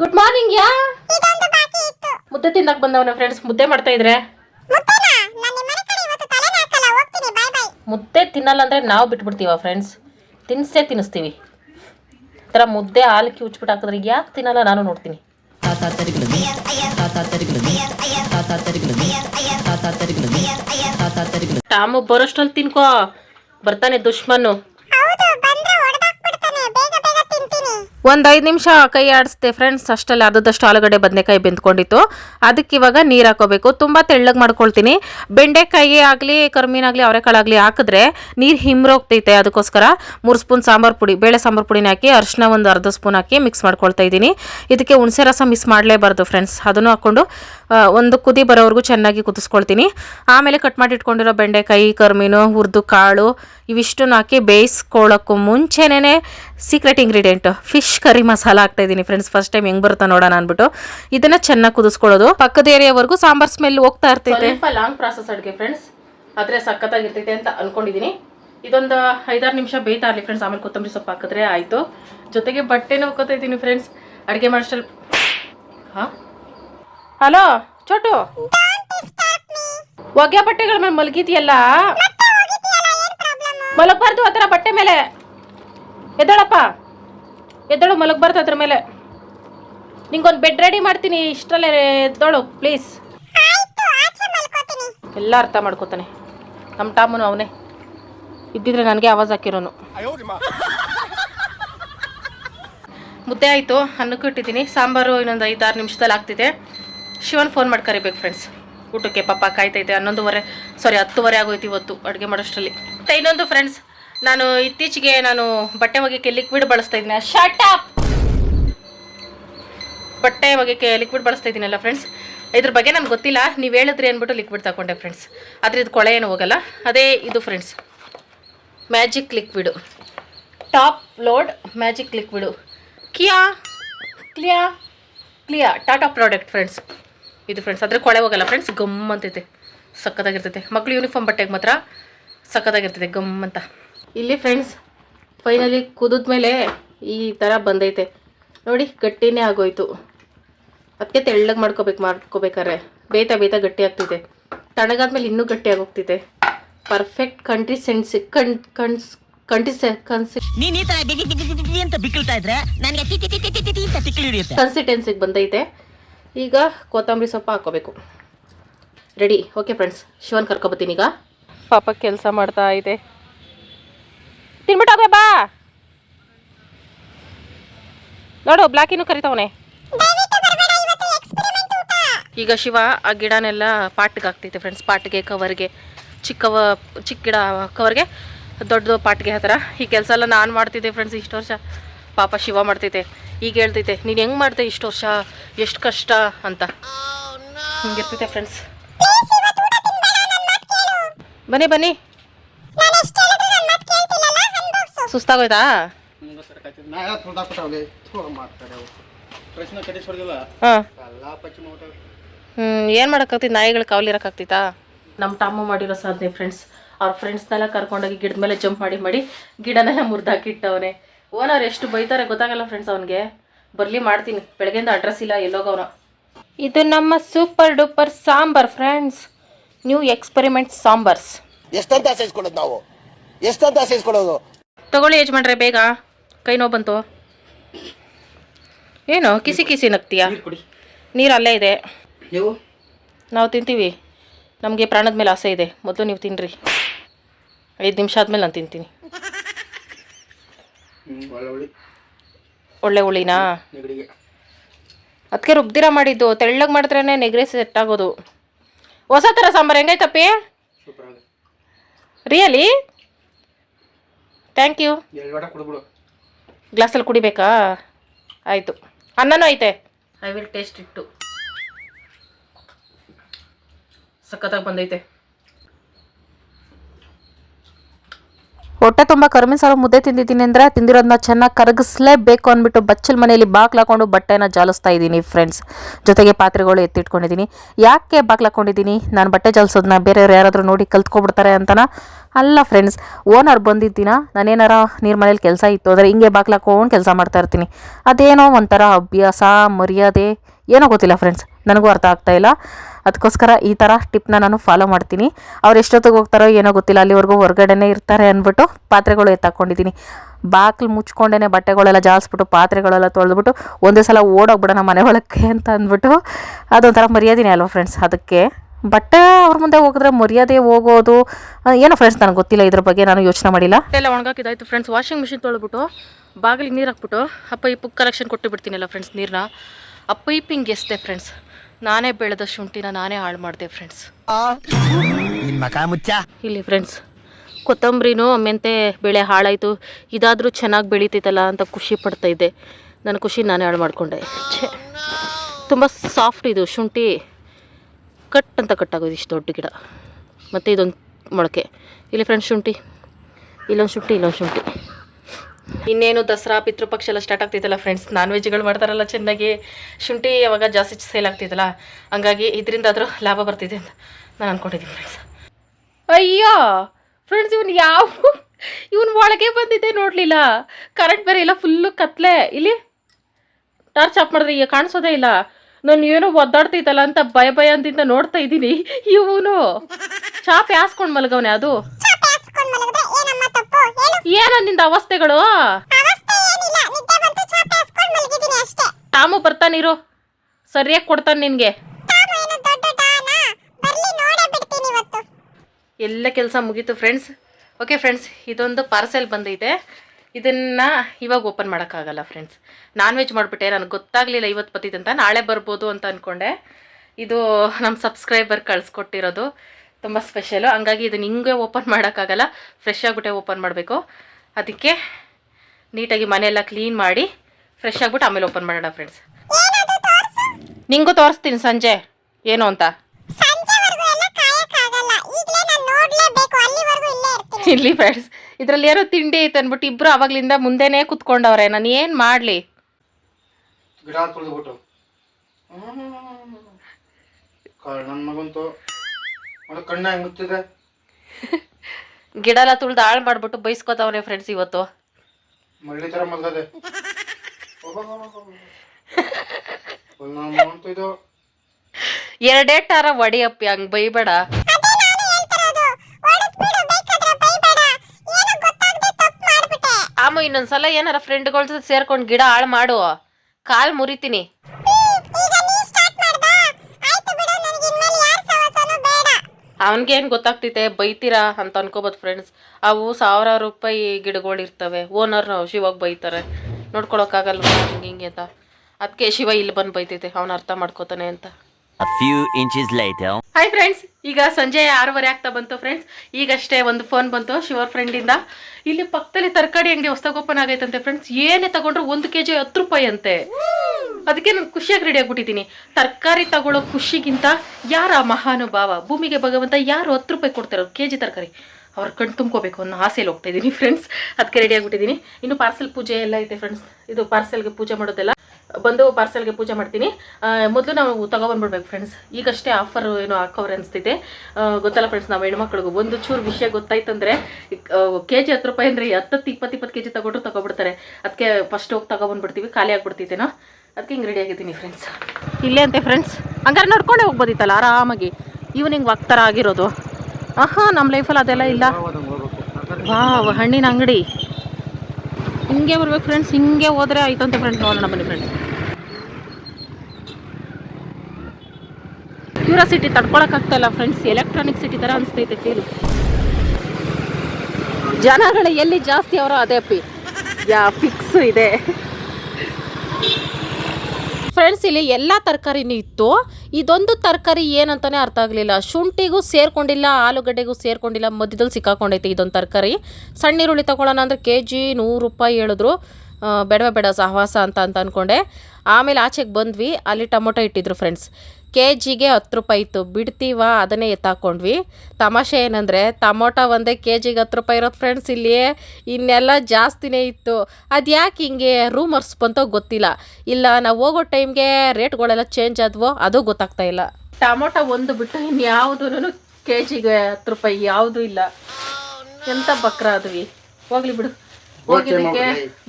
ಗುಡ್ ಮಾರ್ನಿಂಗ್ ಯಾ? ಮುದ್ದೆ ತಿನ್ನಕ್ ಬಂದವನ ಫ್ರೆಂಡ್ಸ್ ಮುದ್ದೆ ಮಾಡ್ತಾ ಇದ್ರೆ? ಮುದ್ದೆ ತಿನ್ನಲ್ಲ ಅಂದ್ರೆ ನಾವು ಬಿಟ್ಬಿಡ್ತೀವ ಫ್ರೆಂಡ್ಸ್ ತಿನ್ಸೇ ತಿನ್ನಿಸ್ತೀವಿ. ಈ ಥರ ಮುದ್ದೆ ಹಾಲು ಕಿಚ್ಬಿಟ್ಟು ಹಾಕಿದ್ರೆ ಯಾಕೆ ತಿನ್ನಲ್ಲ? ನಾನು ನೋಡ್ತೀನಿ. ಟಾಮು ಬರೋಷ್ಟಲ್ಲಿ ತಿನ್ಕೋ ಬರ್ತಾನೆ ದುಶ್ಮನ್ನು ಒಂದು ಐದು ನಿಮಿಷ ಕೈ ಆಡಿಸ್ದೆ ಫ್ರೆಂಡ್ಸ್ ಅಷ್ಟಲ್ಲಿ ಅರ್ಧದಷ್ಟು ಆಲೂಗಡ್ಡೆ ಬದನೆಕಾಯಿ ಬೆಂದ್ಕೊಂಡಿತ್ತು. ಅದಕ್ಕೆ ಇವಾಗ ನೀರು ಹಾಕೋಬೇಕು. ತುಂಬ ತೆಳ್ಳಗೆ ಮಾಡ್ಕೊಳ್ತೀನಿ. ಬೆಂಡೆಕಾಯಿ ಆಗಲಿ ಕರ್ಮೀನಾಗಲಿ ಅವರೆಕಾಳಾಗಲಿ ಹಾಕಿದ್ರೆ ನೀರು ಹಿಮ್ರೋಗ್ತೈತೆ. ಅದಕ್ಕೋಸ್ಕರ ಮೂರು ಸ್ಪೂನ್ ಸಾಂಬಾರು ಪುಡಿ, ಬೇಳೆ ಸಾಂಬಾರು ಪುಡಿನ ಹಾಕಿ, ಅರಿಶಿನ ಒಂದು ಅರ್ಧ ಸ್ಪೂನ್ ಹಾಕಿ ಮಿಕ್ಸ್ ಮಾಡ್ಕೊಳ್ತಾ ಇದ್ದೀನಿ. ಇದಕ್ಕೆ ಹುಣಸೆ ರಸ ಮಿಸ್ ಮಾಡಲೇಬಾರ್ದು ಫ್ರೆಂಡ್ಸ್ ಅದನ್ನು ಹಾಕ್ಕೊಂಡು ಒಂದು ಕುದಿ ಬರೋವರೆಗೂ ಚೆನ್ನಾಗಿ ಕುದಿಸ್ಕೊಳ್ತೀನಿ. ಆಮೇಲೆ ಕಟ್ ಮಾಡಿ ಇಟ್ಕೊಂಡಿರೋ ಬೆಂಡೆಕಾಯಿ, ಕರ್ಮೀನು, ಹುರಿದು, ಕಾಳು, ಇವಿಷ್ಟನ್ನು ಹಾಕಿ ಬೇಯಿಸ್ಕೊಳ್ಳೋಕ್ಕೂ ಮುಂಚೆನೇ secret ingredient fish curry masala ಹಾಕ್ತಾ ಇದ್ದೀನಿ ಫ್ರೆಂಡ್ಸ್ ಫಸ್ಟ್ ಟೈಮ್ ಹೆಂಗ್ ಬರುತ್ತಾ ನೋಡೋಣ ಅಂದ್ಬಿಟ್ಟು. ಇದನ್ನ ಚೆನ್ನಾಗಿ ಕುದಿಸ್ಕೊಳ್ಳೋದು. ಪಕ್ಕದ ಏರಿಯಾವರೆಗೂ ಸಾಂಬಾರ್ ಸ್ಮೆಲ್ ಹೋಗ್ತಾ ಇರ್ತೈತೆ. ಲಾಂಗ್ ಪ್ರಾಸೆಸ್ ಅಡುಗೆ ಫ್ರೆಂಡ್ಸ್ ಆದರೆ ಸಖತ್ತಾಗಿರ್ತೈತೆ ಅಂತ ಅನ್ಕೊಂಡಿದ್ದೀನಿ ಇದೊಂದು ಐದಾರು ನಿಮಿಷ ಬೇಯ್ತಾ ಇರಲಿ ಫ್ರೆಂಡ್ಸ್ ಆಮೇಲೆ ಕೊತ್ತಂಬರಿ ಸೊಪ್ಪು ಹಾಕಿದ್ರೆ ಆಯಿತು. ಜೊತೆಗೆ ಬಟ್ಟೆನೂ ಹೋಗ್ಕೋತಾ ಇದ್ದೀನಿ ಫ್ರೆಂಡ್ಸ್ ಅಡುಗೆ ಮಾಡಿಸ್ಟಲ್ ಹಾಂ? ಹಲೋ, ಚೋಟು. ಒಗ್ಗೆ ಬಟ್ಟೆಗಳ ಮೇಲೆ ಮಲಗಿದ್ಯಲ್ಲ? ಮಲಗಬಾರ್ದು ಆ ಥರ ಬಟ್ಟೆ ಮೇಲೆ. ಎದ್ದಳಪ್ಪ. ಎದ್ದಳು ಬರ್ತ ಅದ್ರ ಮೇಲೆ. ನಿಂಗೊಂದು ಬೆಡ್ ರೆಡಿ ಮಾಡ್ತೀನಿ ಇಷ್ಟರಲ್ಲೇ ಎದ್ದಾಳು ಪ್ಲೀಸ್ ಎಲ್ಲ ಅರ್ಥ ಮಾಡ್ಕೋತಾನೆ. ನಮ್ಮ ಟಾಮನು ಅವನೇ. ಇದ್ದಿದ್ರೆ ನನಗೆ ಆವಾಜ್ ಹಾಕಿರೋನು. ಮುದ್ದೆ ಆಯಿತು ಅನ್ನಕ್ಕೆ ಇಟ್ಟಿದ್ದೀನಿ. ಸಾಂಬಾರು ಇನ್ನೊಂದು ಐದಾರು ನಿಮಿಷದಲ್ಲಿ ಆಗ್ತಿದೆ. ಶಿವನ್ ಫೋನ್ ಮಾಡಿ ಕರಿಬೇಕು ಫ್ರೆಂಡ್ಸ್ ಊಟಕ್ಕೆ ಪಪ್ಪ ಕಾಯ್ತೈತೆ ಹನ್ನೊಂದುವರೆ ಸಾರಿ ಹತ್ತುವರೆ ಆಗೋಯ್ತು ಇವತ್ತು ಅಡುಗೆ ಮಾಡೋಷ್ಟರಲ್ಲಿ. ಮತ್ತೆ ಇನ್ನೊಂದು ಫ್ರೆಂಡ್ಸ್ ನಾನು ಇತ್ತೀಚೆಗೆ ನಾನು ಬಟ್ಟೆ ಒಗೆಕ್ಕೆ ಲಿಕ್ವಿಡ್ ಬಳಸ್ತಾ ಇದ್ದೀನಿ. ಶರ್ಟ್ ಅಪ್ ಬಟ್ಟೆ ಒಗೆಕ್ಕೆ ಲಿಕ್ವಿಡ್ ಬಳಸ್ತಾ ಇದ್ದೀನಲ್ಲ ಫ್ರೆಂಡ್ಸ್ ಇದ್ರ ಬಗ್ಗೆ ನನಗೆ ಗೊತ್ತಿಲ್ಲ. ನೀವು ಹೇಳಿದ್ರಿ ಅಂದ್ಬಿಟ್ಟು ಲಿಕ್ವಿಡ್ ತಗೊಂಡೆ ಫ್ರೆಂಡ್ಸ್ ಆದರೆ ಇದು ಕೊಳೆ ಏನು ಹೋಗಲ್ಲ. ಅದೇ ಇದು friends magic liquid top load magic liquid ಕಿಯಾ ಕ್ಲಿಯಾ ಕ್ಲಿಯಾ ಟಾಟಾ ಪ್ರಾಡಕ್ಟ್ ಫ್ರೆಂಡ್ಸ್ ಇದು ಫ್ರೆಂಡ್ಸ್ ಆದರೆ ಕೊಳೆ ಹೋಗಲ್ಲ ಫ್ರೆಂಡ್ಸ್ ಗಮ್ ಅಂತೈತೆ. ಸಕ್ಕತ್ತಾಗಿರ್ತೈತೆ ಮಕ್ಳು ಯೂನಿಫಾರ್ಮ್ ಬಟ್ಟೆಗೆ ಮಾತ್ರ ಸಕ್ಕತ್ತಾಗಿರ್ತೈತೆ ಗಮ್ ಅಂತ. ಇಲ್ಲಿ ಫ್ರೆಂಡ್ಸ್ ಫೈನಲಿ ಕುದಿದ್ಮೇಲೆ ಈ ಥರ ಬಂದೈತೆ. ನೋಡಿ ಗಟ್ಟಿನೇ ಆಗೋಯ್ತು. ಅದಕ್ಕೆ ತೆಳ್ಳಗೆ ಮಾಡ್ಕೋಬೇಕು ಮಾಡ್ಕೋಬೇಕಾರೆ ಬೇಯ್ತಾ ಬೇಯ್ತಾ ಗಟ್ಟಿ ಆಗ್ತೈತೆ ತಣ್ಣಗಾದ್ಮೇಲೆ ಇನ್ನೂ ಗಟ್ಟಿ ಆಗೋಗ್ತಿದೆ. ಪರ್ಫೆಕ್ಟ್ ಕಂಟ್ರಿ ಸೆನ್ಸ್ ಕಣ್ ಕಂಟಿಸೆ ಕನ್ಸಿ ನೀನ್ ಈ ತರ ಬಿಗಿ ಬಿಗಿ ಬಿಗಿ ಬಿಗಿ ಅಂತ ಬಿಕ್ಕಳ್ತಾ ಇದ್ರೆ ನನಗೆ ಟಿ ಟಿ ಟಿ ಟಿ ಟಿ ಟಿ ಅಂತ ತಿಕ್ಲಿ ಹಿಡಿಯುತ್ತೆ. ಕನ್ಸಿಸ್ಟೆನ್ಸಿಗೆ ಬಂದೈತೆ. ಈಗ ಕೊತ್ತಂಬರಿ ಸೊಪ್ಪು ಹಾಕೋಬೇಕು ರೆಡಿ ಓಕೆ ಫ್ರೆಂಡ್ಸ್ ಶಿವನ್ ಕರ್ಕೊಬತ್ತೀನಿ ಈಗ. ಪಾಪ ಕೆಲಸ ಮಾಡ್ತಾ ಐತೆ ತಿನ್ಬಿಟ್ಟು ಬಾ. ನೋಡು, ಬ್ಲಾಕಿನೂ ಕರಿತಾವನೆ. ಈಗ ಶಿವ ಆ ಗಿಡನೆಲ್ಲ ಪಾಟ್ಗೆ ಹಾಕ್ತೈತೆ ಫ್ರೆಂಡ್ಸ್ ಪಾಟ್ಗೆ, ಕವರ್ಗೆ ಚಿಕ್ಕವ ಚಿಕ್ಕ ಗಿಡ, ಕವರ್ಗೆ ದೊಡ್ಡದು ಪಾಟ್ಗೆ ಹತ್ರ ಈ ಕೆಲಸ ಎಲ್ಲ ನಾನು ಮಾಡ್ತಿದ್ದೆ ಫ್ರೆಂಡ್ಸ್ ಇಷ್ಟು ವರ್ಷ. ಪಾಪ ಶಿವ ಮಾಡ್ತೈತೆ. ಈಗ ಹೇಳ್ತೈತೆ, ನೀನು ಹೆಂಗೆ ಮಾಡ್ತೆ ಇಷ್ಟು ವರ್ಷ? ಎಷ್ಟು ಕಷ್ಟ ಅಂತ. ಹಿಂಗಿರ್ತೈತೆ ಫ್ರೆಂಡ್ಸ್ ಬನ್ನಿ ಬನ್ನಿ ಸುಸ್ತಾಗೋಯ್ತಾ ನಾ ಯಾಕೆ ತುಳ್ದಾಕ್ಬಿಟ್ಟಾವಲ್ಲಿ ಥೋ ಮಾಡ್ತಾರೆ ಅವು ಪ್ರಶ್ನೆ ಕಡಿಸ್ಬಾರ್ದಿಲ್ಲ ಹಾಂ ಎಲ್ಲ ಮಾಡ್ತಾವೆ ಏನು ಮಾಡೋಕ್ಕಾಗ್ತಿತ್ತು? ನಾಯಿಗಳು ಕಾವಲಿರೋಕ್ಕಾಗ್ತಿತ್ತಾ ನಮ್ಮ ತಮ್ಮ ಮಾಡಿರೋ ಸಾಧನೆ ಫ್ರೆಂಡ್ಸ್ ಅವ್ರ ಫ್ರೆಂಡ್ಸ್ನೆಲ್ಲ ಕರ್ಕೊಂಡೋಗಿ ಗಿಡದ ಮೇಲೆ ಜಂಪ್ ಮಾಡಿ ಮಾಡಿ ಗಿಡನೆಲ್ಲ ಮುರಿದಾಕಿಟ್ಟವನೇ. ಓನರ್ ಎಷ್ಟು ಬೈತಾರೆ ಗೊತ್ತಾಗಲ್ಲ ಫ್ರೆಂಡ್ಸ್ ಅವನಿಗೆ. ಬರಲಿ ಮಾಡ್ತೀನಿ. ಬೆಳಗ್ಗೆಯಿಂದ ಅಡ್ರೆಸ್ ಇಲ್ಲ ಎಲ್ಲೋಗವನ. ಇದು ನಮ್ಮ super duper sambar friends new experiment sambars. ಎಷ್ಟಂತ ಸೇರಿಸ್ಕೊಳ್ಳೋದು ನಾವು? ಎಷ್ಟಂತ ಆಸೈಸ್ಕೊಳ್ಳೋದು? ತಗೊಳ್ಳಿ ಯಜಮಾನ್ರೆ ಬೇಗ. ಕೈ ನೋವು ಬಂತು. ಏನು ಕಿಸಿ ಕಿಸಿ ನಗ್ತೀಯ? ನೀರು ಅಲ್ಲೇ ಇದೆ. ನೀವು ತಿಂತೀವಿ. ನಮಗೆ ಪ್ರಾಣದ ಮೇಲೆ ಆಸೆ ಇದೆ. ಮೊದಲು ನೀವು ತಿನ್ನಿರಿ ಐದು ನಿಮಿಷ ಆದಮೇಲೆ ನಾನು ತಿಂತೀನಿ. ಒಳ್ಳೆ ಹುಳಿನಾ? ಅದಕ್ಕೆ ರುಬ್ದಿರ ಮಾಡಿದ್ದು. ತೆಳ್ಳಗೆ ಮಾಡಿದ್ರೇ ನೆಗ್ರೆ ಸೆಟ್ ಆಗೋದು. ಹೊಸ ಥರ ಸಾಂಬಾರು ಹೆಂಗೈತಪ್ಪಿ? ರಿಯಲಿ ಥ್ಯಾಂಕ್ ಯು ಗ್ಲಾಸಲ್ಲಿ ಕುಡಿಬೇಕಾ? ಆಯಿತು. ಅನ್ನನೂ ಐತೆ. ಐ ವಿಲ್ ಟೇಸ್ಟ್ ಇಟ್ಟು ಸಖತ್ತಾಗಿ ಬಂದೈತೆ. ಹೊಟ್ಟೆ ತುಂಬ ಕರ್ಮಿನ ಸಾರು ಮುದ್ದೆ ತಿಂದಿದ್ದೀನಿ ಅಂದರೆ ತಿಂದಿರೋದನ್ನ ಚೆನ್ನಾಗಿ ಕರಗಿಸ್ಲೇಬೇಕು ಅಂದ್ಬಿಟ್ಟು ಬಚ್ಚಲ್ ಮನೆಯಲ್ಲಿ ಬಾಗ್ಲು ಹಾಕೊಂಡು ಬಟ್ಟೆನ ಜಾಲಿಸ್ತಾ ಇದ್ದೀನಿ ಫ್ರೆಂಡ್ಸ್ ಜೊತೆಗೆ ಪಾತ್ರೆಗಳು ಎತ್ತಿಟ್ಕೊಂಡಿದ್ದೀನಿ. ಯಾಕೆ ಬಾಗ್ಲು ಹಾಕೊಂಡಿದ್ದೀನಿ? ನಾನು ಬಟ್ಟೆ ಜಾಲಿಸೋದನ್ನ ಬೇರೆಯವ್ರು ಯಾರಾದರೂ ನೋಡಿ ಕಲ್ತ್ಕೊಬಿಡ್ತಾರೆ ಅಂತನಾ? ಅಲ್ಲ ಫ್ರೆಂಡ್ಸ್ ಓನರ್ ಬಂದಿದ್ದಿನ? ನಾನೇನಾರ ನೀರು ಮನೇಲಿ ಕೆಲಸ ಇತ್ತು ಅಂದರೆ ಹಿಂಗೆ ಬಾಗ್ಲು ಹಾಕೊಂಡು ಕೆಲಸ ಮಾಡ್ತಾ ಇರ್ತೀನಿ. ಅದೇನೋ ಒಂಥರ ಅಭ್ಯಾಸ, ಮರ್ಯಾದೆ, ಏನೋ ಗೊತ್ತಿಲ್ಲ ಫ್ರೆಂಡ್ಸ್ ನನಗೂ ಅರ್ಥ ಆಗ್ತಾ ಇಲ್ಲ. ಅದಕ್ಕೋಸ್ಕರ ಈ ಥರ ಟಿಪ್ನ ನಾನು ಫಾಲೋ ಮಾಡ್ತೀನಿ. ಅವ್ರು ಎಷ್ಟೊತ್ತಿಗೆ ಹೋಗ್ತಾರೋ ಏನೋ ಗೊತ್ತಿಲ್ಲ, ಅಲ್ಲಿವರೆಗೂ ಹೊರಗಡೆನೇ ಇರ್ತಾರೆ ಅಂದ್ಬಿಟ್ಟು ಪಾತ್ರೆಗಳು ಎತ್ತಾಕೊಂಡಿದ್ದೀನಿ. ಬಾಕ್ಲು ಮುಚ್ಕೊಂಡೇ ಬಟ್ಟೆಗಳೆಲ್ಲ ಜಾಲಿಸ್ಬಿಟ್ಟು ಪಾತ್ರೆಗಳೆಲ್ಲ ತೊಳೆದ್ಬಿಟ್ಟು ಒಂದೇ ಸಲ ಓಡೋಗ್ಬಿಡೋಣ ಮನೆ ಒಳಕ್ಕೆ ಅಂತ ಅಂದ್ಬಿಟ್ಟು ಅದೊಂಥರ ಮರ್ಯಾದೆ ಅಲ್ವಾ ಫ್ರೆಂಡ್ಸ್ ಅದಕ್ಕೆ ಬಟ್ಟೆ ಅವ್ರ ಮುಂದೆ ಹೋಗಿದ್ರೆ ಮರ್ಯಾದೆ ಹೋಗೋದು ಏನೋ ಫ್ರೆಂಡ್ಸ್ ನನಗೆ ಗೊತ್ತಿಲ್ಲ ಇದ್ರ ಬಗ್ಗೆ, ನಾನು ಯೋಚನೆ ಮಾಡಿಲ್ಲ. ಎಲ್ಲ ಒಣಗಾಕಿದಾಯ್ತು ಫ್ರೆಂಡ್ಸ್ ವಾಷಿಂಗ್ ಮಿಷಿನ್ ತೊಳೆದ್ಬಿಟ್ಟು ಬಾಗಿಲಿಗೆ ನೀರು ಹಾಕ್ಬಿಟ್ಟು ಅಪ್ಪ ಇಪ್ಪು ಕಲೆಕ್ಷನ್ ಕೊಟ್ಟು ಬಿಡ್ತೀನಲ್ಲ ಫ್ರೆಂಡ್ಸ್ ನೀರನ್ನ ಆ ಪೈಪಿಂಗ್ ಎಸ್ದೆ ಫ್ರೆಂಡ್ಸ್ ನಾನೇ ಬೆಳೆದ ಶುಂಠಿನ ನಾನೇ ಹಾಳು ಮಾಡಿದೆ ಫ್ರೆಂಡ್ಸ್ ಇಲ್ಲಿ ಫ್ರೆಂಡ್ಸ್ ಕೊತ್ತಂಬರಿನೂ ಮೆಂತೆ ಬೆಳೆ ಹಾಳಾಯಿತು. ಇದಾದರೂ ಚೆನ್ನಾಗಿ ಬೆಳೀತೈತಲ್ಲ ಅಂತ ಖುಷಿ ಪಡ್ತಾ ಇದ್ದೆ. ನನ್ನ ಖುಷಿ ನಾನೇ ಹಾಳು ಮಾಡಿಕೊಂಡೆ. ಛೇ ತುಂಬ ಸಾಫ್ಟ್ ಇದು ಶುಂಠಿ. ಕಟ್ ಅಂತ ಕಟ್ಟಾಗೋದು ಇಷ್ಟು ದೊಡ್ಡ ಗಿಡ. ಮತ್ತು ಇದೊಂದು ಮೊಳಕೆ. ಇಲ್ಲಿ ಫ್ರೆಂಡ್ಸ್ ಶುಂಠಿ. ಇಲ್ಲೊಂದು ಶುಂಠಿ ಇಲ್ಲೊಂದು ಶುಂಠಿ. ಇನ್ನೇನು ದಸರಾ ಪಿತೃಪಕ್ಷ ಎಲ್ಲ ಸ್ಟಾರ್ಟ್ ಆಗ್ತಿತ್ತಲ್ಲ ಫ್ರೆಂಡ್ಸ್ ನಾನ್ ವೆಜ್ಗಳು ಮಾಡ್ತಾರಲ್ಲ ಚೆನ್ನಾಗಿ. ಶುಂಠಿ ಯಾವಾಗ ಜಾಸ್ತಿ ಸೇಲ್ ಆಗ್ತಿತ್ತಲ್ಲ? ಹಂಗಾಗಿ ಇದರಿಂದಾದರೂ ಲಾಭ ಬರ್ತಿದೆ ಅಂತ ನಾನು ಅಂದ್ಕೊಂಡಿದ್ದೀನಿ ಫ್ರೆಂಡ್ಸ್ ಅಯ್ಯೋ! ಫ್ರೆಂಡ್ಸ್ ಇವನು ಯಾವ ಇವನು ಒಳಗೆ ಬಂದಿದ್ದೆ ನೋಡಲಿಲ್ಲ. ಕರೆಂಟ್ ಬೇರೆ ಇಲ್ಲ ಫುಲ್ಲು ಕತ್ಲೆ. ಇಲ್ಲಿ ಟಾರ್ಚ್ ಆಫ್ ಮಾಡಿದ್ರೆ ಈಗ ಕಾಣಿಸೋದೇ ಇಲ್ಲ. ನಾನು ಏನೋ ಒದ್ದಾಡ್ತೈತಲ್ಲ ಅಂತ ಭಯ ಭಯ ಅಂತಿಂದ ನೋಡ್ತಾ ಇದ್ದೀನಿ ಇವನು. ಚಾಪ್ ಯಾಸ್ಕೊಂಡು ಮಲಗವನೆ ಅದು. ಏನೋ ನಿಂದ ಅವಸ್ಥೆಗಳು? ತಾಮು ಬರ್ತಾನಿರು ಸರಿಯಾಗಿ ಕೊಡ್ತಾನೆ ನಿನಗೆ. ಎಲ್ಲ ಕೆಲಸ ಮುಗೀತು ಫ್ರೆಂಡ್ಸ್ ಓಕೆ ಫ್ರೆಂಡ್ಸ್ ಇದೊಂದು ಪಾರ್ಸೆಲ್ ಬಂದೈತೆ. ಇದನ್ನು ಇವಾಗ ಓಪನ್ ಮಾಡೋಕ್ಕಾಗಲ್ಲ ಫ್ರೆಂಡ್ಸ್ ನಾನ್ ವೆಜ್ ಮಾಡಿಬಿಟ್ಟೆ ನನಗೆ ಗೊತ್ತಾಗಲಿಲ್ಲ ಇವತ್ತು ಬತ್ತಿದೆ ನಾಳೆ ಬರ್ಬೋದು ಅಂತ ಅಂದ್ಕೊಂಡೆ ಇದು ನಮ್ಮ ಸಬ್ಸ್ಕ್ರೈಬರ್ ಕಳಿಸ್ಕೊಟ್ಟಿರೋದು. ತುಂಬ ಸ್ಪೆಷಲು ಹಂಗಾಗಿ ಇದನ್ನ ಹಿಂಗೆ ಓಪನ್ ಮಾಡೋಕ್ಕಾಗಲ್ಲ. ಫ್ರೆಶ್ ಆಗಿಬಿಟ್ಟೆ ಓಪನ್ ಮಾಡಬೇಕು. ಅದಕ್ಕೆ ನೀಟಾಗಿ ಮನೆಯೆಲ್ಲ ಕ್ಲೀನ್ ಮಾಡಿ ಫ್ರೆಶ್ ಆಗಿಬಿಟ್ಟು ಆಮೇಲೆ ಓಪನ್ ಮಾಡೋಣ ಫ್ರೆಂಡ್ಸ್ ನಿಂಗೂ ತೋರಿಸ್ತೀನಿ ಸಂಜೆ. ಏನು ಅಂತ? ಇಲ್ಲಿ ಫ್ರೆಂಡ್ಸ್ ಇದರಲ್ಲಿ ಏನೋ ತಿಂಡಿ ಐತೆ ಅಂದ್ಬಿಟ್ಟು ಇಬ್ರು ಅವಾಗ್ಲಿಂದ ಮುಂದೆನೇ ಕುತ್ಕೊಂಡವ್ರೆ. ನಾನು ಏನು ಮಾಡಲಿ? ಕಣ್ಣ ಹೆಂಗುತ್ತಿದೆ? (laughs) ಗಿಡ ಎಲ್ಲ ತುಳ್ದು ಹಾಳು ಮಾಡ್ಬಿಟ್ಟು ಬೈಸ್ಕೋತಾವ್ರೆ ಫ್ರೆಂಡ್ಸ್ ಇವತ್ತು. ಮಳ್ಳಿ ಮಲ್ಗದೆ. (laughs) ಎರಡೇ ಟಾರ ಒಡಿಯಪ್ಪಿ ಹಂಗೆ ಬೈಬೇಡ. ಆಮ ಇನ್ನೊಂದ್ಸಲ ಏನಾರ ಫ್ರೆಂಡ್ಗಳ ಜೊತೆ ಸೇರ್ಕೊಂಡು ಗಿಡ ಹಾಳು ಮಾಡು. ಕಾಲ್ ಮುರಿತೀನಿ. ಅವನಿಗೆ ಏನು ಗೊತ್ತಾಗ್ತೈತೆ ಬೈತೀರಾ ಅಂತ ಅನ್ಕೋಬೋದು ಫ್ರೆಂಡ್ಸ್ ಅವು ಸಾವಿರಾರು ರೂಪಾಯಿ ಗಿಡಗಳು ಇರ್ತವೆ ಓನರ್ ಶಿವಾಗ ಬೈತಾರೆ. ನೋಡ್ಕೊಳಕ್ಕಾಗಲ್ವ ಹಿಂಗೆ ಹಿಂಗೆ ಅಂತ. ಅದಕ್ಕೆ ಶಿವ ಇಲ್ಲಿ ಬಂದು ಬೈತೈತೆ ಅವನು ಅರ್ಥ ಮಾಡ್ಕೋತಾನೆ ಅಂತ. ಹಾಯ್ ಫ್ರೆಂಡ್ಸ್ ಈಗ ಸಂಜೆ ಆರೂವರೆ ಆಗ್ತಾ ಬಂತು ಫ್ರೆಂಡ್ಸ್ ಈಗಷ್ಟೇ ಒಂದು ಫೋನ್ ಬಂತು, ಶಿವರ್ ಫ್ರೆಂಡಿಂದ ಇಲ್ಲಿ ಪಕ್ಕದಲ್ಲಿ ತರಕಾರಿ ಅಂಗಡಿ ಹೊಸ್ದಾಗಿ ಓಪನ್ ಆಗೈತಂತೆ ಫ್ರೆಂಡ್ಸ್ ಏನೇ ತಗೊಂಡ್ರು ಒಂದು ಕೆ ಜಿ ಹತ್ತು ರೂಪಾಯಿ ಅಂತೆ ಅದಕ್ಕೆ ನಾನು ಖುಷಿಯಾಗಿ ರೆಡಿ ಆಗ್ಬಿಟ್ಟಿದ್ದೀನಿ. ತರಕಾರಿ ತಗೊಳ್ಳೋ ಖುಷಿಗಿಂತ ಯಾರ ಮಹಾನುಭಾವ? ಭೂಮಿಗೆ ಭಗವಂತ ಯಾರು ಹತ್ತು ರೂಪಾಯಿ ಕೊಡ್ತಾರೋ? ಕೆ ಜಿ ತರಕಾರಿ. ಅವ್ರ ಕಣ್ ತುಂಬ್ಕೋಬೇಕು ಅನ್ನೋ ಆಸೆಯಲ್ಲಿ ಹೋಗ್ತಾ ಇದ್ದೀನಿ ಫ್ರೆಂಡ್ಸ್ ಅದಕ್ಕೆ ರೆಡಿ ಆಗಿಬಿಟ್ಟಿದ್ದೀನಿ. ಇನ್ನು ಪಾರ್ಸೆಲ್ ಪೂಜೆ ಎಲ್ಲ ಐತೆ ಫ್ರೆಂಡ್ಸ್ ಇದು ಪಾರ್ಸೆಲ್ಗೆ ಪೂಜೆ ಮಾಡೋದೆಲ್ಲ. ಬಂದು ಪಾರ್ಸೆಲ್ಗೆ ಪೂಜೆ ಮಾಡ್ತೀನಿ. ಮೊದಲು ನಾವು ತಗೊಬಂದ್ಬಿಡ್ಬೇಕು ಫ್ರೆಂಡ್ಸ್ ಈಗಷ್ಟೇ ಆಫರ್ ಏನು ಹಾಕೋರೆ ಅನಿಸ್ತೈತೆ ಗೊತ್ತಲ್ಲ ಫ್ರೆಂಡ್ಸ್ ನಾವು ಹೆಣ್ಮಕ್ಳಿಗೂ ಒಂದು ಚೂರು ವಿಷಯ ಗೊತ್ತಾಯ್ತಂದ್ರೆ ಕೆ ಜಿ ಹತ್ತು ರೂಪಾಯಿ ಅಂದರೆ ಹತ್ತತ್ತು ಇಪ್ಪತ್ತು ಇಪ್ಪತ್ತು ಕೆ ಜಿ ತಗೊಂಡ್ರು ತಗೊಬಿಡ್ತಾರೆ. ಅದಕ್ಕೆ ಫಸ್ಟ್ ಹೋಗಿ ತಗೊಬಂದ್ಬಿಡ್ತೀವಿ ಖಾಲಿ ಆಗ್ಬಿಡ್ತೈತೇನೋ ಅದಕ್ಕೆ ಹಿಂಗೆ ರೆಡಿ ಆಗಿದ್ದೀನಿ ಫ್ರೆಂಡ್ಸ್ ಇಲ್ಲೇ ಅಂತೆ ಫ್ರೆಂಡ್ಸ್ ಹಂಗಾರೆ ನೋಡ್ಕೊಂಡೆ ಹೋಗ್ಬೋದಿತ್ತಲ್ಲ ಆರಾಮಾಗಿ. ಈವ್ನಿಂಗ್ ವಾಕ್ ಥರ ಆಗಿರೋದು. ಆಹಾ ನಮ್ಮ ಲೈಫಲ್ಲಿ ಅದೆಲ್ಲ ಇಲ್ಲ. ವಾವ್ ಹಣ್ಣಿನ ಅಂಗಡಿ. ಹಿಂಗೆ ಬರ್ಬೇಕು ಫ್ರೆಂಡ್ಸ್ ಹಿಂಗೆ ಹೋದ್ರೆ ಅಂತ ಫ್ರೆಂಡ್ಸ್ ನೋಡೋಣ ಬನ್ನಿ ಫ್ರೆಂಡ್ಸ್ ಕ್ಯೂರಿಯಾಸಿಟಿ ತಡ್ಕೊಳಕ್ಕಾಗ್ತಾ ಇಲ್ಲ ಫ್ರೆಂಡ್ಸ್ ಎಲೆಕ್ಟ್ರಾನಿಕ್ ಸಿಟಿ ಥರ ಅನಿಸ್ತೈತೆ ಫೀಲು ಜನಗಳು ಎಲ್ಲಿ ಜಾಸ್ತಿ ಅವರೋ ಅದೇ ಪಿ ಯಾ ಫಿಕ್ಸ್ ಇದೆ. ಫ್ರೆಂಡ್ಸ್ ಇಲ್ಲಿ ಎಲ್ಲ ತರಕಾರಿನೂ ಇತ್ತು. ಇದೊಂದು ತರಕಾರಿ ಏನಂತಾನೆ ಅರ್ಥ ಆಗಲಿಲ್ಲ. ಶುಂಠಿಗೂ ಸೇರ್ಕೊಂಡಿಲ್ಲ, ಆಲೂಗಡ್ಡೆಗೂ ಸೇರ್ಕೊಂಡಿಲ್ಲ, ಮಧ್ಯದಲ್ಲಿ ಸಿಕ್ಕಾಕೊಂಡೈತೆ ಇದೊಂದು ತರಕಾರಿ. ಸಣ್ಣ ಈರುಳ್ಳಿ ಅಂದರೆ ಕೆ ಜಿ ನೂರು ರೂಪಾಯಿ ಹೇಳಿದ್ರು. ಬೇಡವೇ ಬೇಡ ಸಹವಾಸ ಅಂತ ಅಂತ ಅಂದ್ಕೊಂಡೆ ಆಮೇಲೆ ಆಚೆಗೆ ಬಂದ್ವಿ, ಅಲ್ಲಿ ಟೊಮೊಟೊ ಇಟ್ಟಿದ್ರು ಫ್ರೆಂಡ್ಸ್ ಕೆ ಜಿಗೆ ಹತ್ತು ರೂಪಾಯಿ ಇತ್ತು. ಬಿಡ್ತೀವ ಅದನ್ನೇ ಎತ್ತಾಕೊಂಡ್ವಿ. ತಮಾಷೆ ಏನಂದರೆ ಟೊಮೊಟೊ ಒಂದೇ ಕೆ ಜಿಗೆ ಹತ್ತು ರೂಪಾಯಿ ಇರೋದು ಫ್ರೆಂಡ್ಸ್ ಇಲ್ಲಿ ಇನ್ನೆಲ್ಲ ಜಾಸ್ತಿನೇ ಇತ್ತು. ಅದು ಯಾಕೆ ಹಿಂಗೆ ರೂಮರ್ಸ್ ಬಂತೋ ಗೊತ್ತಿಲ್ಲ. ಇಲ್ಲ ನಾವು ಹೋಗೋ ಟೈಮ್ಗೆ ರೇಟ್ಗಳೆಲ್ಲ ಚೇಂಜ್ ಆದ್ವೋ ಅದು ಗೊತ್ತಾಗ್ತಾ ಇಲ್ಲ. ಟೊಮೊಟೊ ಒಂದು ಬಿಟ್ಟು ಇನ್ಯಾವುದೂ ಕೆ ಜಿಗೆ ಹತ್ತು ರೂಪಾಯಿ ಯಾವುದೂ ಇಲ್ಲ. ಎಂತ ಬಕ್ರ ಅದ್ವಿ ಹೋಗ್ಲಿ ಬಿಡು. ಹೋಗಿದ್ದಕ್ಕೆ